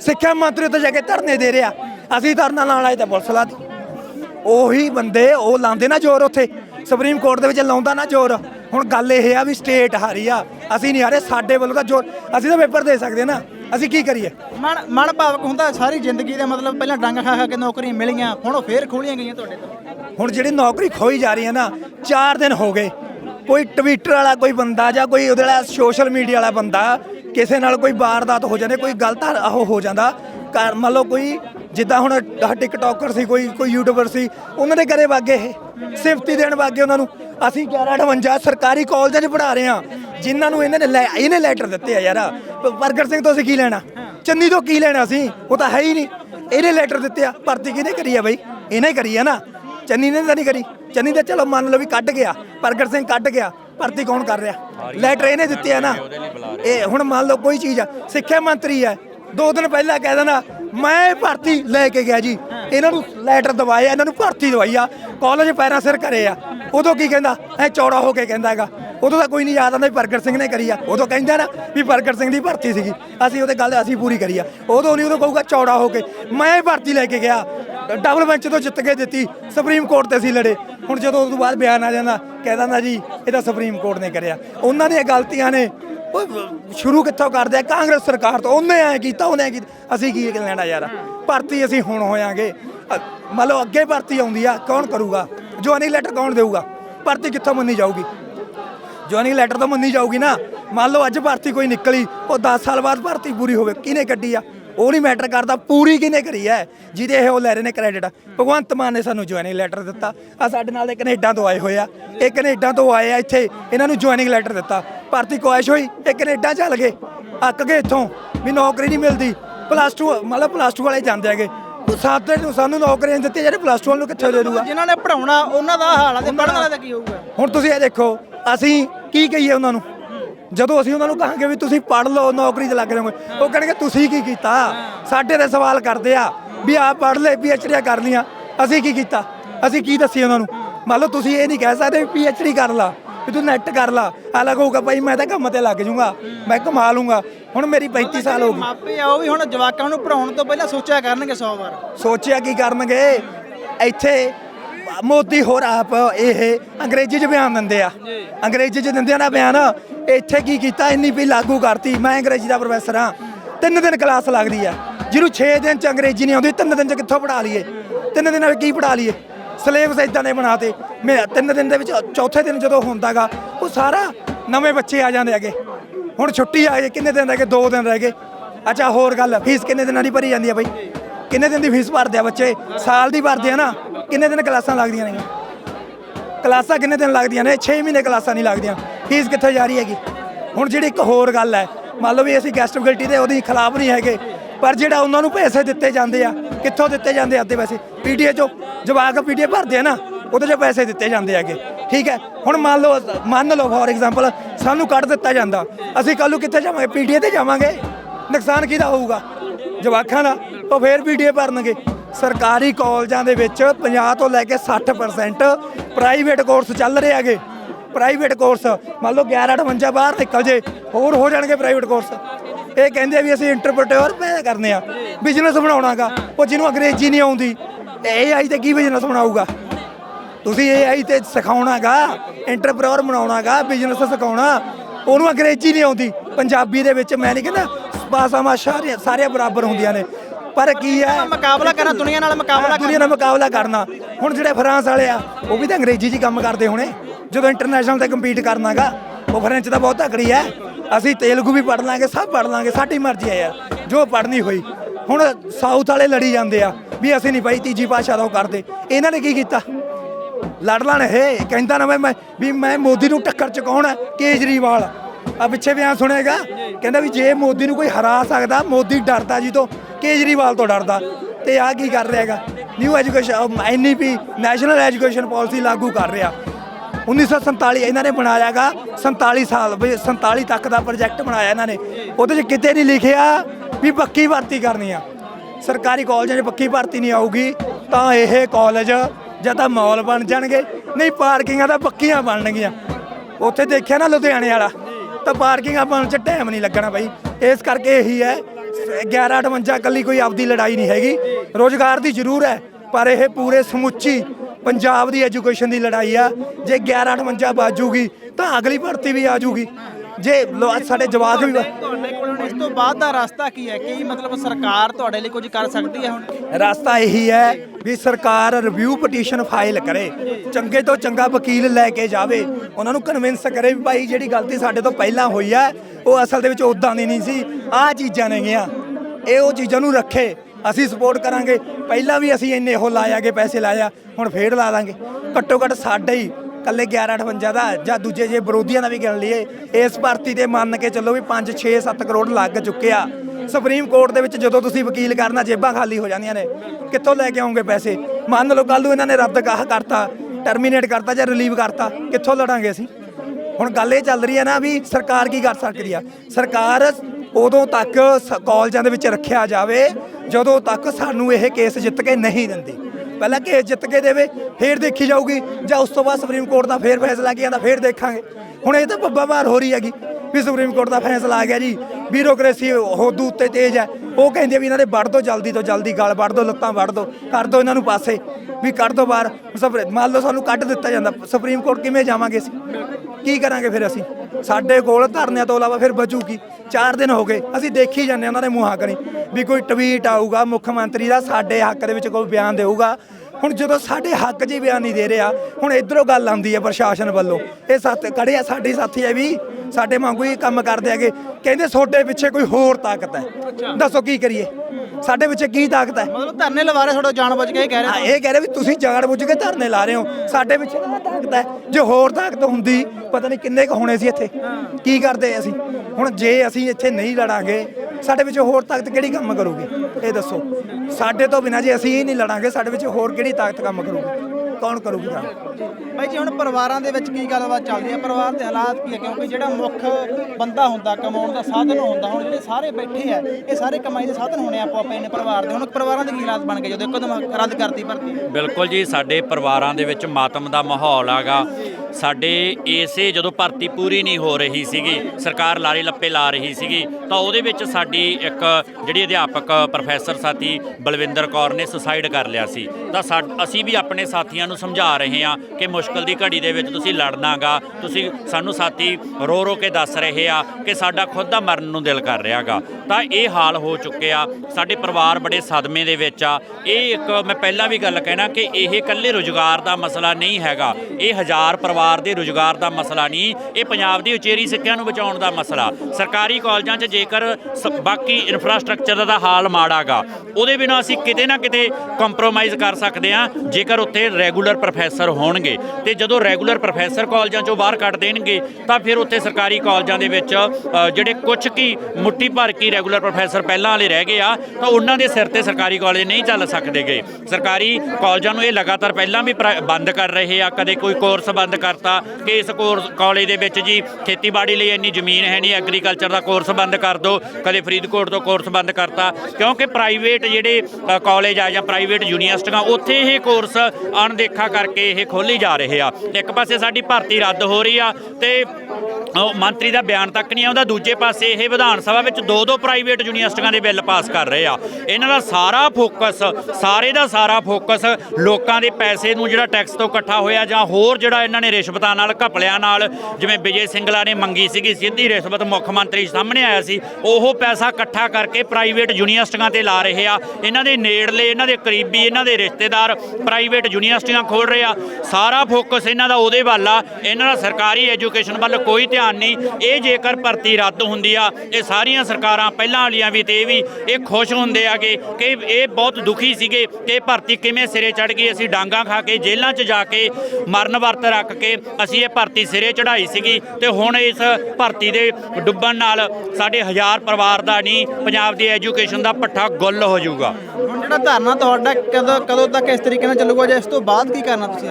ਸਿੱਖਿਆ ਮੰਤਰੀ ਉੱਥੇ ਜਾ ਕੇ ਧਰਨੇ ਦੇ ਰਿਹਾ। ਅਸੀਂ ਧਰਨਾ ਲਾਉਣ ਆਏ ਤਾਂ ਪੁਲਿਸ ਲਾ ਦੀ ਉਹੀ ਬੰਦੇ, ਉਹ ਲਾਉਂਦੇ ਨਾ ਜ਼ੋਰ ਉੱਥੇ। ਸੁਪਰੀਮ ਕੋਰਟ ਦੇ ਵਿੱਚ ਲਾਉਂਦਾ ਨਾ ਜ਼ੋਰ। ਹੁਣ ਗੱਲ ਇਹ ਆ ਵੀ ਸਟੇਟ ਹਾਰੀ ਆ। ਅਸੀਂ ਨਹੀਂ ਹਾਰੇ ਸਾਡੇ ਵੱਲੋਂ ਤਾਂ ਜ਼ੋਰ ਅਸੀਂ ਤਾਂ ਪੇਪਰ ਦੇ ਸਕਦੇ ਨਾ। ਅਸੀਂ ਕੀ ਕਰੀਏ? ਮਨ ਮਨ ਭਾਵਕ ਹੁੰਦਾ ਸਾਰੀ ਜ਼ਿੰਦਗੀ ਦਾ ਮਤਲਬ ਪਹਿਲਾਂ ਡੰਗ ਖਾ ਖਾ ਕੇ ਨੌਕਰੀਆਂ ਮਿਲੀਆਂ ਹੁਣ ਉਹ ਫੇਰ ਖੋਲੀਆਂ ਗਈਆਂ ਤੁਹਾਡੇ ਤੋਂ। ਹੁਣ ਜਿਹੜੀ ਨੌਕਰੀ ਖੋਈ ਜਾ ਰਹੀ ਹੈ ਨਾ 4 ਦਿਨ ਹੋ ਗਏ। ਕੋਈ ਟਵਿੱਟਰ ਵਾਲਾ ਕੋਈ ਬੰਦਾ ਜਾਂ ਕੋਈ ਉਹਦੇ ਵਾਲਾ ਸੋਸ਼ਲ ਮੀਡੀਆ ਵਾਲਾ ਬੰਦਾ ਕਿਸੇ ਨਾਲ ਕੋਈ ਵਾਰਦਾਤ ਹੋ ਜਾਂਦੇ ਕੋਈ ਗਲਤ ਉਹ ਹੋ ਜਾਂਦਾ। ਮੰਨ ਲਓ ਕੋਈ ਜਿੱਦਾਂ ਹੁਣ ਆਹ ਟਿਕਟੋਕਰ ਸੀ, ਕੋਈ ਕੋਈ ਯੂਟਿਊਬਰ ਸੀ, ਉਹਨਾਂ ਦੇ ਘਰੇ ਵਾਗੇ ਇਹ। ਸਿਫਤੀ ਦੇਣ ਵਾਗੇ ਉਹਨਾਂ ਨੂੰ। ਅਸੀਂ 1158 ਸਰਕਾਰੀ ਕਾਲਜਾਂ 'ਚ ਪੜ੍ਹਾ ਰਹੇ ਹਾਂ, ਜਿਨ੍ਹਾਂ ਨੂੰ ਇਹਨਾਂ ਨੇ ਲੈ- ਇਹਨੇ ਲੈਟਰ ਦਿੱਤੇ ਆ ਯਾਰ। ਪ੍ਰਗਟ ਸਿੰਘ ਤੋਂ ਅਸੀਂ ਕੀ ਲੈਣਾ? ਚੰਨੀ ਤੋਂ ਕੀ ਲੈਣਾ ਸੀ ਉਹ ਤਾਂ ਹੈ ਹੀ ਨਹੀਂ। ਇਹਨੇ ਲੈਟਰ ਦਿੱਤੇ ਆ, ਭਰਤੀ ਕਿਹਨੇ ਕਰੀ ਆ ਬਈ? ਇਹਨੇ ਕਰੀ ਆ ਨਾ। ਚੰਨੀ ਨੇ ਤਾਂ ਨਹੀਂ ਕਰੀ। ਚੰਨੀ ਤਾਂ ਚਲੋ ਮੰਨ ਲਓ ਵੀ ਕੱਢ ਗਿਆ ਪ੍ਰਗਟ ਸਿੰਘ ਕੱਢ ਗਿਆ, ਭਰਤੀ ਕੌਣ ਕਰ ਰਿਹਾ? ਲੈਟਰ ਇਹਨੇ ਦਿੱਤੇ ਆ ਨਾ। ਇਹ ਹੁਣ ਮੰਨ ਲਓ ਕੋਈ ਚੀਜ਼ ਆ, ਸਿੱਖਿਆ ਮੰਤਰੀ ਹੈ ਦੋ ਦਿਨ ਪਹਿਲਾਂ ਕਹਿ ਦੇਣਾ ਮੈਂ ਭਰਤੀ ਲੈ ਕੇ ਗਿਆ ਜੀ। ਇਹਨਾਂ ਨੂੰ ਲੈਟਰ ਦਵਾਇਆ ਇਹਨਾਂ ਨੂੰ ਭਰਤੀ ਦਵਾਈ ਆ। ਕਾਲਜ ਪੈਰਾਂ ਸਿਰ ਕਰੇ ਆ। ਉਦੋਂ ਕੀ ਕਹਿੰਦਾ? ਐ ਚੌੜਾ ਹੋ ਕੇ ਕਹਿੰਦਾ ਹੈਗਾ। ਉਦੋਂ ਤਾਂ ਕੋਈ ਨਹੀਂ ਯਾਦ ਆਉਂਦਾ ਵੀ ਪ੍ਰਗਟ ਸਿੰਘ ਨੇ ਕਰੀ ਆ। ਉਦੋਂ ਕਹਿੰਦਾ ਨਾ ਵੀ ਪ੍ਰਗਟ ਸਿੰਘ ਦੀ ਭਰਤੀ ਸੀਗੀ। ਅਸੀਂ ਉਹਦੇ ਗੱਲ ਅਸੀਂ ਪੂਰੀ ਕਰੀ ਆ। ਉਦੋਂ ਨਹੀਂ, ਉਦੋਂ ਕਹੂਗਾ ਚੌੜਾ ਹੋ ਕੇ। ਮੈਂ ਭਰਤੀ ਲੈ ਕੇ ਗਿਆ। ਡਬਲ ਬੈਂਚ ਤੋਂ ਜਿੱਤ ਕੇ ਦਿੱਤੀ। ਸੁਪਰੀਮ ਕੋਰਟ ਤੇ ਅਸੀਂ ਲੜੇ। ਹੁਣ ਜਦੋਂ ਉਸ ਤੋਂ ਬਾਅਦ ਬਿਆਨ ਆ ਜਾਂਦਾ, ਕਹਿ ਦਿੰਦਾ ਜੀ, ਇਹ ਤਾਂ ਸੁਪਰੀਮ ਕੋਰਟ ਨੇ ਕਰਿਆ। ਉਹਨਾਂ ਦੀਆਂ ਗਲਤੀਆਂ ਨੇ ਉਹ ਸ਼ੁਰੂ ਕਿੱਥੋਂ ਕਰਦੇ ਆ? ਕਾਂਗਰਸ ਸਰਕਾਰ ਤੋਂ। ਉਹਨੇ ਐ ਕੀਤਾ ਉਹਨੇ ਐਂ ਕੀਤਾ। ਅਸੀਂ ਕੀ ਲੈਣਾ ਯਾਰ? ਭਰਤੀ ਅਸੀਂ ਹੁਣ ਹੋਵਾਂਗੇ ਅ- ਮੰਨ ਲਓ ਅੱਗੇ ਭਰਤੀ ਆਉਂਦੀ ਆ ਕੌਣ ਕਰੂਗਾ? ਜੁਆਇਨਿੰਗ ਲੈਟਰ ਕੌਣ ਦੇਊਗਾ? ਭਰਤੀ ਕਿੱਥੋਂ ਮੰਨੀ ਜਾਊਗੀ? ਜੁਆਇਨਿੰਗ ਲੈਟਰ ਤਾਂ ਮੰਨੀ ਜਾਊਗੀ ਨਾ। ਮੰਨ ਲਓ ਅੱਜ ਭਰਤੀ ਕੋਈ ਨਿਕਲੀ ਉਹ 10 ਸਾਲ ਬਾਅਦ ਭਰਤੀ ਪੂਰੀ ਹੋਵੇ। ਕਿਹਨੇ ਕੱਢੀ ਆ? ਉਹ ਨਹੀਂ ਮੈਟਰ ਕਰਦਾ ਪੂਰੀ ਕਿਨੇ ਕਰੀ ਹੈ? ਜਿਹਦੇ ਇਹ ਉਹ ਲੈ ਰਹੇ ਨੇ ਕ੍ਰੈਡਿਟ। ਭਗਵੰਤ ਮਾਨ ਨੇ ਸਾਨੂੰ ਜੁਆਇਨਿੰਗ ਲੈਟਰ ਦਿੱਤਾ। ਆ ਸਾਡੇ ਨਾਲ ਦੇ ਕੈਨੇਡਾ ਤੋਂ ਆਏ ਹੋਏ ਆ। ਇਹ ਕੈਨੇਡਾ ਤੋਂ ਆਏ ਆ ਇੱਥੇ ਇਹਨਾਂ ਨੂੰ ਜੁਆਇਨਿੰਗ ਲੈਟਰ ਦਿੱਤਾ। ਭਰਤੀ ਕੁਆਇਸ਼ ਹੋਈ ਇਹ ਕੈਨੇਡਾ ਚੱਲ ਗਏ। ਅੱਕ ਗਏ ਇੱਥੋਂ। ਵੀ ਨੌਕਰੀ ਨਹੀਂ ਮਿਲਦੀ। ਪਲੱਸ 2 ਮਤਲਬ ਪਲੱਸ 2 ਵਾਲੇ ਜਾਂਦੇ ਹੈਗੇ। ਸਾਡੇ ਨੂੰ ਸਾਨੂੰ ਨੌਕਰੀਆਂ ਨਹੀਂ ਦਿੱਤੀਆਂ ਜਿਹੜੇ ਪਲੱਸ 2 ਵਾਲੇ ਨੂੰ ਕਿੱਥੇ ਦੇ ਦੂਗਾ? ਜਿਨ੍ਹਾਂ ਨੇ ਪੜਾਉਣਾ ਉਹਨਾਂ ਦਾ ਹਾਲ ਆ ਤੇ ਪੜਨ ਵਾਲੇ ਦਾ ਕੀ ਹੋਊਗਾ? ਹੁਣ ਤੁਸੀਂ ਇਹ ਦੇਖੋ ਅਸੀਂ ਕੀ ਕਹੀਏ ਉਹਨਾਂ ਨੂੰ? ਜਦੋਂ ਅਸੀਂ ਉਹਨਾਂ ਨੂੰ ਕਹਾਂਗੇ ਵੀ ਤੁਸੀਂ ਪੜ੍ਹ ਲਓ ਨੌਕਰੀ ਤੇ ਲੱਗ ਜਾਓਗੇ ਉਹ ਕਹਿਣਗੇ ਤੁਸੀਂ ਕੀ ਕੀਤਾ? ਸਾਡੇ ਤੇ ਸਵਾਲ ਕਰਦੇ ਆ ਵੀ ਆਹ ਪੜ੍ਹ ਲੈ ਪੀਐਚਡੀਆਂ ਕਰ ਲੀਆਂ ਅਸੀਂ ਕੀ ਕੀਤਾ? ਅਸੀਂ ਕੀ ਦੱਸੀ ਉਹਨਾਂ ਨੂੰ? ਮੰਨ ਲਓ ਤੁਸੀਂ ਇਹ ਨਹੀਂ ਕਹਿ ਸਕਦੇ ਵੀ ਪੀਐਚਡੀ ਕਰ ਲਾ ਵੀ ਤੂੰ ਨੈਟ ਕਰ ਲਾ। ਆ ਲੱਗੂਗਾ ਭਾਈ ਮੈਂ ਤਾਂ ਕੰਮ ਤੇ ਲੱਗ ਜਾਊਂਗਾ ਮੈਂ ਕਮਾ ਲੂੰਗਾ ਹੁਣ ਮੇਰੀ 35 ਸਾਲ ਹੋ ਗਈ। ਮਾਪੇ ਆ ਉਹ ਵੀ ਹੁਣ ਜਵਾਕਾਂ ਨੂੰ ਪੜਾਉਣ ਤੋਂ ਪਹਿਲਾਂ ਸੋਚਿਆ ਕਰਨਗੇ 100 ਵਾਰ। ਸੋਚਿਆ ਕੀ ਕਰਨਗੇ? ਇੱਥੇ ਮੋਦੀ ਹੋਰ ਆਪ ਇਹ ਅੰਗਰੇਜ਼ੀ ਚ ਬਿਆਨ ਦਿੰਦੇ ਆ। ਅੰਗਰੇਜ਼ੀ ਚ ਦਿੰਦੇ ਆ ਨਾ ਬਿਆਨ। ਇੱਥੇ ਕੀ ਕੀਤਾ? ਇੰਨੀ ਵੀ ਲਾਗੂ ਕਰਤੀ। ਮੈਂ ਅੰਗਰੇਜ਼ੀ ਦਾ ਪ੍ਰੋਫੈਸਰ ਆ ਤਿੰਨ ਦਿਨ ਕਲਾਸ ਲੱਗਦੀ ਆ। ਜਿਹਨੂੰ 6 ਦਿਨ ਚ ਅੰਗਰੇਜ਼ੀ ਨਹੀਂ ਆਉਂਦੀ ਤਿੰਨ ਦਿਨ ਚ ਕਿੱਥੋਂ ਪੜਾ ਲਈਏ? ਤਿੰਨ ਦਿਨਾਂ ਵਿੱਚ ਕੀ ਪੜਾ ਲਈਏ? ਸਿਲੇਬਸ ਇਦਾਂ ਦੇ ਬਣਾਤੇ ਮੈਂ ਤਿੰਨ ਦਿਨ ਦੇ ਵਿੱਚ ਚੌਥੇ ਦਿਨ ਜਦੋਂ ਹੁੰਦਾਗਾ ਉਹ ਸਾਰਾ ਨਵੇਂ ਬੱਚੇ ਆ ਜਾਂਦੇ ਹੈਗੇ। ਹੁਣ ਛੁੱਟੀ ਆ ਗਈ ਕਿੰਨੇ ਦਿਨ ਰਹਿ ਗਏ? 2 ਦਿਨ ਰਹਿ ਗਏ। ਅੱਛਾ ਹੋਰ ਗੱਲ ਫੀਸ ਕਿੰਨੇ ਦਿਨਾਂ ਦੀ ਭਰੀ ਜਾਂਦੀ ਆ ਬਈ? ਕਿੰਨੇ ਦਿਨ ਦੀ ਫੀਸ ਭਰਦੇ ਆ ਬੱਚੇ? ਸਾਲ ਦੀ ਭਰਦੇ ਆ ਨਾ। ਕਿੰਨੇ ਦਿਨ ਕਲਾਸਾਂ ਲੱਗਦੀਆਂ ਨੇ ਕਲਾਸਾਂ ਕਿੰਨੇ ਦਿਨ ਲੱਗਦੀਆਂ ਨੇ? 6 ਮਹੀਨੇ ਕਲਾਸਾਂ ਨਹੀਂ ਲੱਗਦੀਆਂ। ਫੀਸ ਕਿੱਥੇ ਜਾ ਰਹੀ ਹੈਗੀ? ਹੁਣ ਜਿਹੜੀ ਇੱਕ ਹੋਰ ਗੱਲ ਹੈ, ਮੰਨ ਲਓ ਵੀ ਅਸੀਂ ਗੈਸਟ ਫੈਕਲਟੀ ਦੇ ਉਹਦੇ ਖਿਲਾਫ ਨਹੀਂ ਹੈਗੇ, ਪਰ ਜਿਹੜਾ ਉਹਨਾਂ ਨੂੰ ਪੈਸੇ ਦਿੱਤੇ ਜਾਂਦੇ ਆ, ਕਿੱਥੋਂ ਦਿੱਤੇ ਜਾਂਦੇ ਆ ਅੱਧੇ ਪੈਸੇ? ਪੀਡੀਏ ਚੋਂ ਜਵਾਕ ਪੀਡੀਏ ਭਰਦੇ ਆ ਨਾ, ਉਹਦੇ 'ਚੋਂ ਪੈਸੇ ਦਿੱਤੇ ਜਾਂਦੇ ਹੈਗੇ। ਠੀਕ ਹੈ? ਹੁਣ ਮੰਨ ਲਓ ਮੰਨ ਲਓ ਫੋਰ ਐਗਜ਼ਾਮਪਲ ਸਾਨੂੰ ਕੱਢ ਦਿੱਤਾ ਜਾਂਦਾ। ਅਸੀਂ ਕੱਲ੍ਹ ਨੂੰ ਕਿੱਥੇ ਜਾਵਾਂਗੇ? ਪੀਡੀਏ ਤੇ ਜਾਵਾਂਗੇ। ਨੁਕਸਾਨ ਕਿਹਦਾ ਹੋਊਗਾ? ਜਵਾਕਾਂ ਦਾ। ਉਹ ਫੇਰ ਪੀਡੀਏ ਭਰਨਗੇ। ਸਰਕਾਰੀ ਕਾਲਜਾਂ ਦੇ ਵਿੱਚ 50 ਤੋਂ ਲੈ ਕੇ 60% ਪ੍ਰਾਈਵੇਟ ਕੋਰਸ ਚੱਲ ਰਹੇ ਹੈਗੇ। ਪ੍ਰਾਈਵੇਟ ਕੋਰਸ ਮੰਨ ਲਓ 11 58 ਬਾਹਰ ਨਿਕਲ ਜੇ, ਹੋਰ ਹੋ ਜਾਣਗੇ ਪ੍ਰਾਈਵੇਟ ਕੋਰਸ ਇਹ ਕਹਿੰਦੇ ਵੀ ਅਸੀਂ ਇੰਟਰਪ੍ਰੀਟਰ ਪੈਦਾ ਕਰਨੇ ਆ ਬਿਜ਼ਨਸ ਬਣਾਉਣਾਗਾ, ਉਹ ਜਿਹਨੂੰ ਅੰਗਰੇਜ਼ੀ ਨਹੀਂ ਆਉਂਦੀ ਇਹ ਆਈ ਤੇ ਕੀ ਬਿਜ਼ਨਸ ਬਣਾਊਗਾ? ਤੁਸੀਂ ਇਹ AI ਤੇ ਸਿਖਾਉਣਾਗਾ ਇੰਟਰਪ੍ਰੀਨਰ ਬਣਾਉਣਾਗਾ ਬਿਜ਼ਨਸ ਸਿਖਾਉਣਾ, ਉਹਨੂੰ ਅੰਗਰੇਜ਼ੀ ਨਹੀਂ ਆਉਂਦੀ। ਪੰਜਾਬੀ ਦੇ ਵਿੱਚ ਮੈਂ ਨਹੀਂ ਕਹਿੰਦਾ ਭਾਸ਼ਾਵਾਂ ਸਾਰੇ ਸਾਰੇ ਬਰਾਬਰ ਹੁੰਦੀਆਂ ਨੇ। ਪਰ ਕੀ ਹੈ? ਮੁਕਾਬਲਾ ਕਰਨਾ ਦੁਨੀਆ ਨਾਲ ਮੁਕਾਬਲਾ ਦੁਨੀਆ ਨਾਲ ਮੁਕਾਬਲਾ ਕਰਨਾ। ਹੁਣ ਜਿਹੜੇ ਫਰਾਂਸ ਵਾਲੇ ਆ ਉਹ ਵੀ ਤਾਂ ਅੰਗਰੇਜ਼ੀ 'ਚ ਹੀ ਕੰਮ ਕਰਦੇ ਹੋਣੇ। ਜਦੋਂ ਇੰਟਰਨੈਸ਼ਨਲ ਤੇ ਕੰਪੀਟ ਕਰਨਾਗਾ ਉਹ ਫਰੈਂਚ ਤਾਂ ਬਹੁਤ ਤਕੜੀ ਹੈ। ਅਸੀਂ ਤੇਲਗੂ ਵੀ ਪੜ ਲਾਂਗੇ ਸਭ ਪੜ ਲਾਂਗੇ ਸਾਡੀ ਮਰਜ਼ੀ ਹੈ ਯਾਰ। ਜੋ ਪੜਨੀ ਹੋਈ। ਹੁਣ ਸਾਊਥ ਵਾਲੇ ਲੜੀ ਜਾਂਦੇ ਆ ਵੀ ਅਸੀਂ ਨਹੀਂ ਭਾਈ ਤੀਜੀ ਭਾਸ਼ਾ ਦਾ ਉਹ ਕਰਦੇ। ਇਹਨਾਂ ਨੇ ਕੀ ਕੀਤਾ? ਲੜ ਲੈਣ ਇਹ ਕਹਿੰਦਾ ਨਾ ਮੈਂ ਵੀ ਮੈਂ ਮੋਦੀ ਨੂੰ ਟੱਕਰ ਚੁਕਾਉਣਾ ਕੇਜਰੀਵਾਲ। ਆ ਪਿੱਛੇ ਬਿਆਨ ਸੁਣੇਗਾ ਕਹਿੰਦਾ ਵੀ ਜੇ ਮੋਦੀ ਨੂੰ ਕੋਈ ਹਰਾ ਸਕਦਾ ਮੋਦੀ ਡਰਦਾ ਜੀ ਤੋਂ ਕੇਜਰੀਵਾਲ ਤੋਂ ਡਰਦਾ ਤੇ ਆ ਕੀ ਕਰ ਰਿਹਾ ਹੈਗਾ? New education NEP national education policy ਲਾਗੂ ਕਰ ਰਿਹਾ। 1947 ਇਹਨਾਂ ਨੇ ਬਣਾਇਆਗਾ 47 ਸਾਲ ਵੀ 47 ਤੱਕ ਦਾ ਪ੍ਰੋਜੈਕਟ ਬਣਾਇਆ ਇਹਨਾਂ ਨੇ। ਉਹਦੇ 'ਚ ਕਿਤੇ ਨਹੀਂ ਲਿਖਿਆ ਵੀ ਪੱਕੀ ਭਰਤੀ ਕਰਨੀ ਆ। ਸਰਕਾਰੀ ਕਾਲਜਾਂ 'ਚ ਪੱਕੀ ਭਰਤੀ ਨਹੀਂ ਆਊਗੀ, ਤਾਂ ਇਹ ਕਾਲਜ ਜਾਂ ਤਾਂ ਮਾਲ ਬਣ ਜਾਣਗੇ, ਨਹੀਂ ਪਾਰਕਿੰਗਾਂ ਤਾਂ ਪੱਕੀਆਂ ਬਣਨਗੀਆਂ। ਉੱਥੇ ਦੇਖਿਆ ਨਾ ਲੁਧਿਆਣੇ ਵਾਲਾ, ਤਾਂ ਪਾਰਕਿੰਗਾਂ ਬਣਨ 'ਚ ਟਾਈਮ ਨਹੀਂ ਲੱਗਣਾ ਬਾਈ। ਇਸ ਕਰਕੇ ਇਹੀ ਹੈ 1158 ਕੱਲੀ ਕੋਈ ਆਪਦੀ ਲੜਾਈ ਨਹੀਂ ਹੈਗੀ। ਰੋਜ਼ਗਾਰ ਦੀ ਜ਼ਰੂਰ ਹੈ ਪਰ ਇਹ ਪੂਰੇ ਸਮੁੱਚੀ ਪੰਜਾਬ ਦੀ ਐਜੂਕੇਸ਼ਨ ਦੀ ਲੜਾਈ ਆ। ਜੇ 1158 ਬਾਜੂਗੀ ਤਾਂ ਅਗਲੀ ਭਰਤੀ ਵੀ ਆ ਜੂਗੀ। ਜੇ ਸਾਡੇ ਜਵਾਕ ਵੀ ਤੁਹਾਡੇ ਕੋਲ ਇਸ ਤੋਂ ਬਾਅਦ ਦਾ ਰਸਤਾ ਕੀ ਹੈ? ਕੀ ਮਤਲਬ ਸਰਕਾਰ ਤੁਹਾਡੇ ਲਈ ਕੁਝ ਕਰ ਸਕਦੀ ਹੈ ਹੁਣ? ਰਸਤਾ ਇਹੀ ਹੈ ਵੀ ਸਰਕਾਰ ਰਿਵਿਊ ਪਟੀਸ਼ਨ ਫਾਈਲ ਕਰੇ। ਚੰਗੇ ਤੋਂ ਚੰਗਾ ਵਕੀਲ ਲੈ ਕੇ ਜਾਵੇ। ਉਹਨਾਂ ਨੂੰ ਕਨਵਿੰਸ ਕਰੇ ਵੀ ਭਾਈ ਜਿਹੜੀ ਗਲਤੀ ਸਾਡੇ ਤੋਂ ਪਹਿਲਾਂ ਹੋਈ ਹੈ ਉਹ ਅਸਲ ਦੇ ਵਿੱਚ ਉਦਾਂ ਦੀ ਨਹੀਂ ਸੀ। ਆਹ ਚੀਜ਼ਾਂ ਨੇਗੀਆਂ। ਇਹ ਉਹ ਚੀਜ਼ਾਂ ਨੂੰ ਰੱਖੇ, ਅਸੀਂ ਸਪੋਰਟ ਕਰਾਂਗੇ। ਪਹਿਲਾਂ ਵੀ ਅਸੀਂ ਇੰਨੇ ਉਹ ਲਾਇਆਗੇ ਪੈਸੇ ਲਾਇਆ ਹੁਣ ਫੇਰ ਲਾ ਦਾਂਗੇ। ਘੱਟੋ ਘੱਟ ਸਾਡੇ ਹੀ ਕੱਲੇ 1158 ਦਾ, ਜਾਂ ਦੂਜੇ ਜੇ ਵਿਰੋਧੀਆਂ ਦਾ ਵੀ ਗਿਣ ਲਈਏ, ਇਸ ਭਰਤੀ ਤੇ ਮੰਨ ਕੇ ਚੱਲੋ ਵੀ 5 6 7 ਕਰੋੜ ਲੱਗ ਚੁੱਕੇ ਆ। ਸੁਪਰੀਮ ਕੋਰਟ ਦੇ ਵਿੱਚ ਜਦੋਂ ਤੁਸੀਂ ਵਕੀਲ ਕਰਨਾ, ਜੇਬਾਂ ਖਾਲੀ ਹੋ ਜਾਂਦੀਆਂ ਨੇ। ਕਿੱਥੋਂ ਲੈ ਕੇ ਆਉਂਗੇ ਪੈਸੇ? ਮੰਨ ਲਓ ਕੱਲ ਨੂੰ ਇਹਨਾਂ ਨੇ ਰੱਦ ਕਾਹ ਕਰਤਾ ਟਰਮੀਨੇਟ ਕਰਤਾ ਜਾਂ ਰਿਲੀਵ ਕਰਤਾ, ਕਿੱਥੋਂ ਲੜਾਂਗੇ ਅਸੀਂ? ਹੁਣ ਗੱਲ ਇਹ ਚੱਲ ਰਹੀ ਹੈ ਨਾ ਵੀ ਸਰਕਾਰ ਕੀ ਕਰ ਸਕਦੀ ਆ? ਸਰਕਾਰ ਉਦੋਂ ਤੱਕ ਸ- ਕਾਲਜਾਂ ਦੇ ਵਿੱਚ ਰੱਖਿਆ ਜਾਵੇ, ਜਦੋਂ ਤੱਕ ਸਾਨੂੰ ਇਹ ਕੇਸ ਜਿੱਤ ਕੇ ਨਹੀਂ ਦਿੰਦੀ। ਪਹਿਲਾਂ ਕੇਸ ਜਿੱਤ ਕੇ ਦੇਵੇ, ਫੇਰ ਦੇਖੀ ਜਾਊਗੀ, ਜਾਂ ਉਸ ਤੋਂ ਬਾਅਦ ਸੁਪਰੀਮ ਕੋਰਟ ਦਾ ਫੇਰ ਫੈਸਲਾ ਕੀ ਆਂਦਾ, ਫੇਰ ਦੇਖਾਂਗੇ। ਹੁਣ ਇਹ ਤਾਂ ਬੱਬਾ ਮਾਰ ਹੋ ਰਹੀ ਹੈਗੀ, ਵੀ ਸੁਪਰੀਮ ਕੋਰਟ ਦਾ ਫੈਸਲਾ ਆ ਗਿਆ ਜੀ। ਬਿਊਰੋਕ੍ਰੇਸੀ ਹੋਦੂ ਉੱਤੇ ਤੇਜ਼ ਹੈ। ਉਹ ਕਹਿੰਦੇ ਵੀ ਇਹਨਾਂ ਦੇ ਵੜ ਦੋ ਜਲਦੀ ਤੋਂ ਜਲਦੀ, ਗਲ ਵੜ ਦੋ, ਲੱਤਾਂ ਵੜ ਦੋ, ਕਰ ਦੋ ਇਹਨਾਂ ਨੂੰ ਪਾਸੇ। ਵੀ ਕੱਢ ਦੋ ਬਾਹਰ। ਸਭ ਮੰਨ ਲਓ ਸਾਨੂੰ ਕੱਢ ਦਿੱਤਾ ਜਾਂਦਾ। ਸੁਪਰੀਮ ਕੋਰਟ ਕਿਵੇਂ ਜਾਵਾਂਗੇ ਅਸੀਂ? ਕੀ ਕਰਾਂਗੇ ਫਿਰ ਅਸੀਂ? ਸਾਡੇ ਕੋਲ ਧਰਨਿਆਂ ਤੋਂ ਇਲਾਵਾ ਫਿਰ ਬਚੂ ਕੀ 4 ਦਿਨ ਹੋ ਗਏ। ਅਸੀਂ ਦੇਖੀ ਜਾਂਦੇ ਹਾਂ ਉਹਨਾਂ ਦੇ ਮੂੰਹਾਂ ਕਰੀ ਵੀ ਕੋਈ ਟਵੀਟ ਆਊਗਾ, ਮੁੱਖ ਮੰਤਰੀ ਦਾ ਸਾਡੇ ਹੱਕ ਦੇ ਵਿੱਚ ਕੋਈ ਬਿਆਨ ਦੇਊਗਾ। ਹੁਣ ਜਦੋਂ ਸਾਡੇ ਹੱਕ 'ਚ ਹੀ ਬਿਆਨ ਨਹੀਂ ਦੇ ਰਿਹਾ, ਹੁਣ ਇਧਰੋਂ ਗੱਲ ਆਉਂਦੀ ਹੈ ਪ੍ਰਸ਼ਾਸਨ ਵੱਲੋਂ। ਇਹ ਸਾਥ ਕੜੇ ਆ ਸਾਡੇ ਸਾਥੀ ਹੈ ਵੀ। ਸਾਡੇ ਵਾਂਗੂ ਹੀ ਕੰਮ ਕਰਦੇ ਹੈਗੇ। ਕਹਿੰਦੇ ਤੁਹਾਡੇ ਪਿੱਛੇ ਕੋਈ ਹੋਰ ਤਾਕਤ ਹੈ। ਦੱਸੋ ਕੀ ਕਰੀਏ? ਸਾਡੇ ਪਿੱਛੇ ਕੀ ਤਾਕਤ ਹੈ? ਮਤਲਬ ਧਰਨੇ ਲਵਾ ਰਹੇ ਤੁਹਾਡੇ ਜਾਣ ਬੁੱਝ ਕੇ ਇਹ ਕਹਿ ਰਹੇ ਹਾਂ, ਇਹ ਕਹਿ ਰਹੇ ਵੀ ਤੁਸੀਂ ਜਾਣ ਬੁੱਝ ਕੇ ਧਰਨੇ ਲਾ ਰਹੇ ਹੋ। ਸਾਡੇ ਪਿੱਛੇ ਤਾਂ ਤਾਕਤ ਹੈ। ਜੇ ਹੋਰ ਤਾਕਤ ਹੁੰਦੀ ਪਤਾ ਨਹੀਂ ਕਿੰਨੇ ਕੁ ਹੋਣੇ ਸੀ ਇੱਥੇ। ਕੀ ਕਰਦੇ ਅਸੀਂ? ਹੁਣ ਜੇ ਅਸੀਂ ਇੱਥੇ ਨਹੀਂ ਲੜਾਂਗੇ ਸਾਡੇ ਵਿੱਚ ਹੋਰ ਤਾਕਤ ਕਿਹੜੀ ਕੰਮ ਕਰੂਗੀ? ਇਹ ਦੱਸੋ। ਸਾਡੇ ਤੋਂ ਬਿਨਾਂ ਜੇ ਅਸੀਂ ਹੀ ਨਹੀਂ ਲੜਾਂਗੇ ਸਾਡੇ ਵਿੱਚ ਹੋਰ ਕਿਹੜੀ ਤਾਕਤ ਕੰਮ ਕਰੂਗੀ? ਕੌਣ ਕਰੂਗੀ? ਭਾਈ ਜੀ ਹੁਣ ਪਰਿਵਾਰਾਂ ਦੇ ਵਿੱਚ ਕੀ ਗੱਲਬਾਤ ਚੱਲਦੀ ਹੈ? ਪਰਿਵਾਰ ਦੇ ਹਾਲਾਤ ਕੀ ਹੈ? ਕਿਉਂਕਿ ਜਿਹੜਾ ਮੁੱਖ ਬੰਦਾ ਹੁੰਦਾ ਕਮਾਉਣ ਦਾ ਸਾਧਨ ਹੁੰਦਾ ਹੁਣ ਜਿਹੜੇ ਸਾਰੇ ਬੈਠੇ ਆ ਇਹ ਸਾਰੇ ਕਮਾਈ ਦੇ ਸਾਧਨ ਹੋਣੇ ਆਪੋ ਆਪਣੇ ਨੇ ਪਰਿਵਾਰ ਦੇ। ਹੁਣ ਪਰਿਵਾਰਾਂ ਦੇ ਕੀ ਹਾਲਾਤ ਬਣ ਗਏ? ਜਦੋਂ ਇੱਕਦਮ ਰੱਦ ਕਰਤੀ ਭਰਤੀ। ਬਿਲਕੁਲ ਜੀ ਸਾਡੇ ਪਰਿਵਾਰਾਂ ਦੇ ਵਿੱਚ ਮਾਤਮ ਦਾ ਮਾਹੌਲ ਆਗਾ ਸਾਡੇ ਇਸੇ ਜਦੋਂ ਭਰਤੀ ਪੂਰੀ ਨਹੀਂ ਹੋ ਰਹੀ ਸੀਗੀ, ਸਰਕਾਰ ਲਾਰੇ ਲੱਪੇ ਲਾ ਰਹੀ ਸੀਗੀ, ਤਾਂ ਉਹਦੇ ਵਿੱਚ ਸਾਡੀ ਇੱਕ ਜਿਹੜੀ ਅਧਿਆਪਕ ਪ੍ਰੋਫੈਸਰ ਸਾਥੀ ਬਲਵਿੰਦਰ ਕੌਰ ਨੇ ਸੁਸਾਈਡ ਕਰ ਲਿਆ ਸੀ। ਤਾਂ ਸਾ- ਅਸੀਂ ਵੀ ਆਪਣੇ ਸਾਥੀਆਂ ਨੂੰ ਸਮਝਾ ਰਹੇ ਹਾਂ ਕਿ ਮੁਸ਼ਕਲ ਦੀ ਘੜੀ ਦੇ ਵਿੱਚ ਤੁਸੀਂ ਲੜਨਾਗਾ, ਤੁਸੀਂ ਸਾਨੂੰ ਸਾਥੀ ਰੋ ਰੋ ਕੇ ਦੱਸ ਰਹੇ ਆ ਕਿ ਸਾਡਾ ਖੁਦ ਦਾ ਮਰਨ ਨੂੰ ਦਿਲ ਕਰ ਰਿਹਾਗਾ। ਤਾਂ ਇਹ ਹਾਲ ਹੋ ਚੁੱਕਿਆ, ਸਾਡੇ ਪਰਿਵਾਰ ਬੜੇ ਸਦਮੇ ਦੇ ਵਿੱਚ ਆ। ਇਹ ਇੱਕ, ਮੈਂ ਪਹਿਲਾਂ ਵੀ ਗੱਲ ਕਹਿਣਾ ਕਿ ਇਹ ਇਕੱਲੇ ਰੁਜ਼ਗਾਰ ਦਾ ਮਸਲਾ ਨਹੀਂ ਹੈਗਾ, ਇਹ ਹਜ਼ਾਰ ਪਰਿਵਾਰ ਦੇ ਰੁਜ਼ਗਾਰ ਦਾ ਮਸਲਾ ਨਹੀਂ, ਇਹ ਪੰਜਾਬ ਦੀ ਉਚੇਰੀ ਸਿੱਖਿਆ ਨੂੰ ਬਚਾਉਣ ਦਾ ਮਸਲਾ। ਸਰਕਾਰੀ ਕਾਲਜਾਂ 'ਚ ਜੇਕਰ ਸ- ਬਾਕੀ ਇਨਫਰਾਸਟ੍ਰਕਚਰ ਦਾ ਹਾਲ ਮਾੜਾਗਾ, ਉਹਦੇ ਬਿਨਾਂ ਅਸੀਂ ਕਿਤੇ ਨਾ ਕਿਤੇ ਕੰਪਰੋਮਾਈਜ਼ ਕਰ ਸਕਦੇ ਹਾਂ। ਜੇਕਰ ਉੱਥੇ ਰੈਗੂਲਰ ਪ੍ਰੋਫੈਸਰ ਹੋਣਗੇ ਤੇ ਜਦੋਂ ਰੈਗੂਲਰ ਪ੍ਰੋਫੈਸਰ ਕਾਲਜਾਂ 'ਚੋਂ ਬਾਹਰ ਕੱਢ ਦੇਣਗੇ, ਤਾਂ ਫਿਰ ਉੱਥੇ ਸਰਕਾਰੀ ਕਾਲਜਾਂ ਦੇ ਵਿੱਚ ਜਿਹੜੇ ਕੁਝ ਕੀ ਮੁੱਠੀ ਭਰ ਕੇ ਰੈਗੂਲਰ ਪ੍ਰੋਫੈਸਰ ਪਹਿਲਾਂ ਵਾਲੇ ਰਹਿ ਗਏ ਆ, ਤਾਂ ਉਹਨਾਂ ਦੇ ਸਿਰ ਤੇ ਸਰਕਾਰੀ ਕਾਲਜ ਨਹੀਂ ਚੱਲ ਸਕਦੇਗੇ। ਸਰਕਾਰੀ ਕਾਲਜਾਂ ਨੂੰ ਇਹ ਲਗਾਤਾਰ ਪਹਿਲਾਂ ਵੀ ਪ੍ਰਾ- ਬੰਦ ਕਰ ਰਹੇ ਆ, ਕਦੇ ਕੋਈ ਕੋਰਸ ਬੰਦ ਕਰ ਕਰਤਾ ਕਿ ਇਸ ਕੋਰਸ ਕਾਲਜ ਦੇ ਵਿੱਚ ਜੀ ਖੇਤੀਬਾੜੀ ਲਈ ਇੰਨੀ ਜ਼ਮੀਨ ਹੈ ਨਹੀਂ ਐਗਰੀਕਲਚਰ ਦਾ ਕੋਰਸ ਬੰਦ ਕਰ ਦਿਓ। ਕਦੇ ਫਰੀਦਕੋਟ ਤੋਂ ਕੋਰਸ ਬੰਦ ਕਰਤਾ। ਕਿਉਂਕਿ ਪ੍ਰਾਈਵੇਟ ਜਿਹੜੇ ਅ, ਕਾਲਜ ਆ ਜਾਂ ਪ੍ਰਾਈਵੇਟ ਯੂਨੀਵਰਸਿਟੀਆਂ ਉੱਥੇ ਇਹ ਕੋਰਸ ਅਣਦੇਖਾ ਕਰਕੇ ਇਹ ਖੋਲੀ ਜਾ ਰਹੇ ਆ। ਇੱਕ ਪਾਸੇ ਸਾਡੀ ਭਰਤੀ ਰੱਦ ਹੋ ਰਹੀ ਆ ਤੇ ਮੰਤਰੀ ਦਾ ਬਿਆਨ ਤੱਕ ਨਹੀਂ ਆਉਂਦਾ ਦੂਜੇ ਪਾਸੇ ਇਹ ਵਿਧਾਨ ਸਭਾ ਵਿੱਚ ਦੋ ਦੋ ਪ੍ਰਾਈਵੇਟ ਯੂਨੀਵਰਸਿਟੀਆਂ ਦੇ ਬਿੱਲ ਪਾਸ ਕਰ ਰਹੇ ਆ। ਇਹਨਾਂ ਦਾ ਸਾਰਾ ਫੋਕਸ ਸਾਰੇ ਦਾ ਸਾਰਾ ਫੋਕਸ ਲੋਕਾਂ ਦੇ ਪੈਸੇ ਨੂੰ ਜਿਹੜਾ ਟੈਕਸ ਤੋਂ ਇਕੱਠਾ ਹੋਇਆ ਜਾਂ ਹੋਰ ਜਿਹੜਾ ਇਹਨਾਂ ਨੇ ਰਿਸ਼ਵਤਾਂ ਨਾਲ, ਘਪਲਿਆਂ ਨਾਲ, ਜਿਵੇਂ ਵਿਜੇ ਸਿੰਗਲਾ ਨੇ ਮੰਗੀ ਸੀਗੀ, ਸਿੱਧੀ ਰਿਸ਼ਵਤ ਮੁੱਖ ਮੰਤਰੀ ਸਾਹਮਣੇ ਆਇਆ ਸੀ। ਉਹ ਪੈਸਾ ਇਕੱਠਾ ਕਰਕੇ ਪ੍ਰਾਈਵੇਟ ਯੂਨੀਵਰਸਿਟੀਆਂ ਤੇ ਲਾ ਰਹੇ ਆ। ਇਹਨਾਂ ਦੇ ਨੇੜਲੇ, ਇਹਨਾਂ ਦੇ ਕਰੀਬੀ, ਇਹਨਾਂ ਦੇ ਰਿਸ਼ਤੇਦਾਰ ਪ੍ਰਾਈਵੇਟ ਯੂਨੀਵਰਸਿਟੀਆਂ ਖੋਲ ਰਹੇ ਆ। ਸਾਰਾ ਫੋਕਸ ਇਹਨਾਂ ਦਾ ਉਹਦੇ ਵੱਲ ਆ। ਇਹਨਾਂ ਦਾ ਸਰਕਾਰੀ ਐਜੂਕੇਸ਼ਨ ਵੱਲ ਕੋਈ ਧਿਆਨ ਨਹੀਂ। ਇਹ ਜੇਕਰ ਭਰਤੀ ਰੱਦ ਹੁੰਦੀ ਆ, ਇਹ ਸਾਰੀਆਂ ਸਰਕਾਰਾਂ ਪਹਿਲਾਂ ਵਾਲੀਆਂ ਵੀ ਤੇ ਵੀ, ਇਹ ਖੁਸ਼ ਹੁੰਦੇ ਆਗੇ ਕਿ ਇਹ ਬਹੁਤ ਦੁਖੀ ਸੀਗੇ ਕਿ ਭਰਤੀ ਕਿਵੇਂ ਸਿਰੇ ਚੜ ਗਈ। ਅਸੀਂ ਡਾਂਗਾ ਖਾ ਕੇ ਜੇਲ੍ਹਾਂ 'ਚ ਜਾ ਕੇ ਮਰਨ ਵਰਤ ਰੱਖ ਕੇ ਅਸੀਂ ਇਹ ਭਰਤੀ ਸਿਰੇ ਚੜਾਈ ਸੀਗੀ ਤੇ ਹੁਣ ਇਸ ਭਰਤੀ ਦੇ ਡੁੱਬਣ ਨਾਲ ਸਾਡੇ ਹਜ਼ਾਰ ਪਰਿਵਾਰ ਦਾ ਨਹੀਂ, ਪੰਜਾਬ ਦੀ ਐਜੂਕੇਸ਼ਨ ਦਾ ਪੱਠਾ ਗੁੱਲ ਹੋ ਜਾਊਗਾ। ਹੁਣ ਜਿਹੜਾ ਧਰਨਾ ਤੁਹਾਡਾ ਕਦੋਂ ਕਦੋਂ ਤੱਕ ਇਸ ਤਰੀਕੇ ਨਾਲ ਚੱਲੂਗਾ ਜਾਂ ਇਸ ਤੋਂ ਬਾਅਦ ਕੀ ਕਰਨਾ ਤੁਸੀਂ?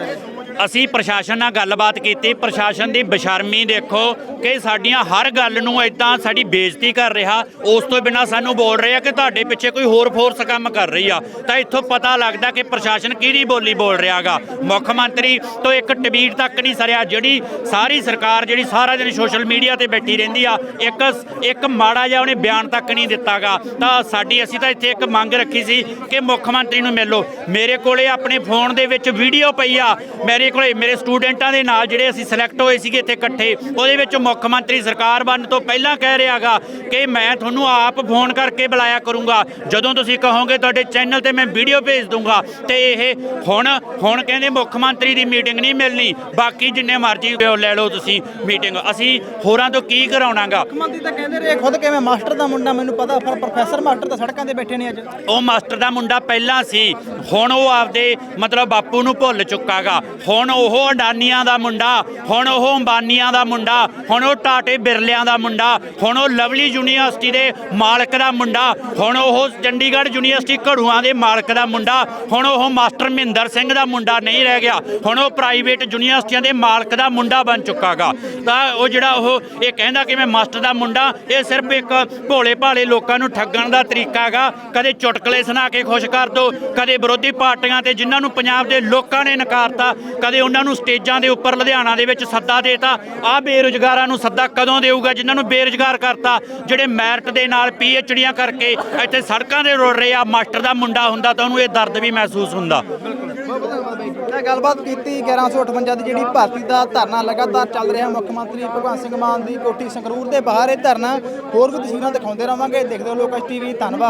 ਅਸੀਂ ਪ੍ਰਸ਼ਾਸਨ ਨਾਲ ਗੱਲਬਾਤ ਕੀਤੀ, ਪ੍ਰਸ਼ਾਸਨ ਦੀ ਬਸ਼ਰਮੀ ਦੇਖੋ ਕਿ ਸਾਡੀਆਂ ਹਰ ਗੱਲ ਨੂੰ ਇਦਾਂ ਸਾਡੀ ਬੇਇੱਜ਼ਤੀ ਕਰ ਰਿਹਾ, ਉਸ ਤੋਂ ਬਿਨਾ ਸਾਨੂੰ ਬੋਲ ਰਿਹਾ ਕਿ ਤੁਹਾਡੇ ਪਿੱਛੇ ਕੋਈ ਹੋਰ ਫੋਰਸ ਕੰਮ ਕਰ ਰਹੀ ਆ। ਤਾਂ ਇੱਥੋਂ ਪਤਾ ਲੱਗਦਾ ਕਿ ਪ੍ਰਸ਼ਾਸਨ ਕਿਹਦੀ ਬੋਲੀ ਬੋਲ ਰਿਹਾਗਾ ਮੁੱਖ ਮੰਤਰੀ ਤੋਂ ਇੱਕ ਟਵੀਟ ਤੱਕ ਨਹੀਂ ਸਰਿਆ, ਜਿਹੜੀ ਸਾਰੀ ਸਰਕਾਰ, ਜਿਹੜੀ ਸਾਰਾ ਦਿਨ ਸੋਸ਼ਲ ਮੀਡੀਆ ਤੇ ਬੈਠੀ ਰਹਿੰਦੀ ਆ, ਇੱਕ ਇੱਕ ਮਾੜਾ ਜਿਹਾ ਉਹਨੇ ਬਿਆਨ ਤੱਕ ਨਹੀਂ ਦਿੱਤਾਗਾ ਤਾਂ ਸਾਡੀ, ਅਸੀਂ ਤਾਂ ਇੱਥੇ ਇੱਕ ਮੰਗ ਰੱਖੀ ਸੀ ਕਿ ਮੁੱਖ ਮੰਤਰੀ ਨੂੰ ਮਿਲੋ। ਮੇਰੇ ਕੋਲੇ ਆਪਣੇ ਫੋਨ ਦੇ ਵਿੱਚ ਵੀਡੀਓ ਪਈ ਆ। ਮੇਰੇ ਕੋਲੇ ਮੇਰੇ ਸਟੂਡੈਂਟਾਂ ਦੇ ਨਾਲ ਜਿਹੜੇ ਅਸੀਂ ਸਿਲੈਕਟ ਹੋਏ ਸੀਗੇ ਇੱਥੇ ਇਕੱਠੇ ਉਹਦੇ ਵਿੱਚ ਮੁੱਖ ਮੰਤਰੀ ਸਰਕਾਰ ਬਣਨ ਤੋਂ ਪਹਿਲਾਂ ਕਹਿ ਰਿਹਾਗਾ ਕਿ ਮੈਂ ਤੁਹਾਨੂੰ ਆਪ ਫੋਨ ਕਰਕੇ ਬੁਲਾਇਆ ਕਰੂੰਗਾ। ਜਦੋਂ ਤੁਸੀਂ ਕਹੋਗੇ ਤੁਹਾਡੇ ਚੈਨਲ ਤੇ ਮੈਂ ਵੀਡੀਓ ਭੇਜ ਦੂੰਗਾ। ਤੇ ਇਹ ਹੁਣ ਹੁਣ ਕਹਿੰਦੇ ਮੁੱਖ ਮੰਤਰੀ ਦੀ ਮੀਟਿੰਗ ਨਹੀਂ ਮਿਲਣੀ। ਬਾਕੀ ਜਿੰਨੇ ਮਰਜ਼ੀ ਲੈ ਲਓ ਤੁਸੀਂ ਮੀਟਿੰਗ ਅਸੀਂ ਹੋਰਾਂ ਤੋਂ ਕੀ ਕਰਾਉਣਾਗਾ? ਮੰਤਰੀ ਤਾਂ ਕਹਿੰਦੇ ਰਹੇ ਖੁਦ ਕਿਵੇਂ ਮਾਸਟਰ ਦਾ ਮੁੰਡਾ ਮੈਨੂੰ ਪਤਾ ਪਰ ਪ੍ਰੋਫੈਸਰ ਮਾਸਟਰ ਤਾਂ ਸੜਕਾਂ ਤੇ ਬੈਠੇ ਨੇ ਅੱਜ। ਉਹ ਮਾਸਟਰ ਦਾ ਮੁੰਡਾ ਪਹਿਲਾਂ ਸੀ ਹੁਣ ਉਹ ਆਪਦੇ ਮਤਲਬ ਬਾਪੂ ਨੂੰ ਭੁੱਲ ਚੁੱਕਾਗਾ। ਹੁਣ ਉਹ ਅਡਾਨੀਆਂ ਦਾ ਮੁੰਡਾ, ਹੁਣ ਉਹ ਅੰਬਾਨੀਆਂ ਦਾ ਮੁੰਡਾ, ਹੁਣ ਉਹ ਟਾਟੇ ਬਿਰਲਿਆਂ ਦਾ ਮੁੰਡਾ, ਹੁਣ ਉਹ ਲਵਲੀ ਯੂਨੀਵਰਸਿਟੀ ਦੇ ਮਾਲਕ ਦਾ ਮੁੰਡਾ, ਹੁਣ ਉਹ ਚੰਡੀਗੜ੍ਹ ਯੂਨੀਵਰਸਿਟੀ ਘੜੂਆਂ ਦੇ ਮਾਲਕ ਦਾ ਮੁੰਡਾ, ਹੁਣ ਉਹ ਮਾਸਟਰ ਮਹਿੰਦਰ ਸਿੰਘ ਦਾ ਮੁੰਡਾ ਨਹੀਂ ਰਹਿ ਗਿਆ, ਹੁਣ ਉਹ ਪ੍ਰਾਈਵੇਟ ਯੂਨੀਵਰਸਿਟੀਆਂ ਦੇ ਮਾਲਕ ਦਾ ਮੁੰਡਾ ਬਣ ਚੁੱਕਾਗਾ। ਤਾਂ ਉਹ ਜਿਹੜਾ ਉਹ, ਇਹ ਕਹਿੰਦਾ ਕਿ ਮੈਂ ਮਾਸਟਰ ਦਾ ਮੁੰਡਾ, ਇਹ ਸਿਰਫ ਇੱਕ ਭੋਲੇ ਭਾਲੇ ਲੋਕਾਂ ਨੂੰ ਠੱਗਣ ਦਾ ਤਰੀਕਾ ਹੈਗਾ। ਕਦੇ ਚੁਟਕਲੇ ਸੁਣਾ ਕੇ ਖੁਸ਼ ਕਰ ਦੋ, ਕਦੇ ਵਿਰੋਧੀ ਪਾਰਟੀਆਂ ਤੇ ਜਿਨ੍ਹਾਂ ਨੂੰ ਪੰਜਾਬ ਦੇ ਲੋਕਾਂ ਨੇ ਨਕਾਰਤਾ ਕਦੇ ਉਹਨਾਂ ਨੂੰ ਸਟੇਜਾਂ ਦੇ ਉੱਪਰ ਲੁਧਿਆਣਾ ਦੇ ਵਿੱਚ ਸੱਦਾ ਦੇਤਾ ਆ ਬੇਰੁਜ਼ਗਾਰਾਂ ਨੂੰ ਸੱਦਾ ਕਦੋਂ ਦੇਊਗਾ ਜਿਨ੍ਹਾਂ ਨੂੰ ਬੇਰੁਜ਼ਗਾਰ ਕਰਤਾ? ਜਿਹੜੇ ਮੈਰਿਟ ਦੇ ਨਾਲ ਪੀਐਚਡੀਆਂ ਕਰਕੇ ਇੱਥੇ ਸੜਕਾਂ ਦੇ ਰੁਲ ਰਹੇ ਆ, ਮਾਸਟਰ ਦਾ ਮੁੰਡਾ ਹੁੰਦਾ ਤਾਂ ਉਹਨੂੰ ਇਹ ਦਰਦ ਵੀ ਮਹਿਸੂਸ ਹੁੰਦਾ। ਮੈਂ ਗੱਲਬਾਤ ਕੀਤੀ 1158 ਦੀ ਜਿਹੜੀ ਭਰਤੀ ਦਾ ਧਰਨਾ ਲਗਾਤਾਰ ਚੱਲ ਰਿਹਾ। ਮੁੱਖ ਮੰਤਰੀ ਭਗਵੰਤ ਸਿੰਘ ਮਾਨ ਦੀ ਕੋਠੀ ਸੰਗਰੂਰ ਦੇ ਬਾਹਰ ਇਹ ਧਰਨਾ। ਹੋਰ ਵੀ ਤਸਵੀਰਾਂ ਦਿਖਾਉਂਦੇ ਰਵਾਂਗੇ। ਦੇਖਦੇ ਹੋ ਲੋਕਾਂ ਟੀਵੀ, ਧੰਨਵਾਦ।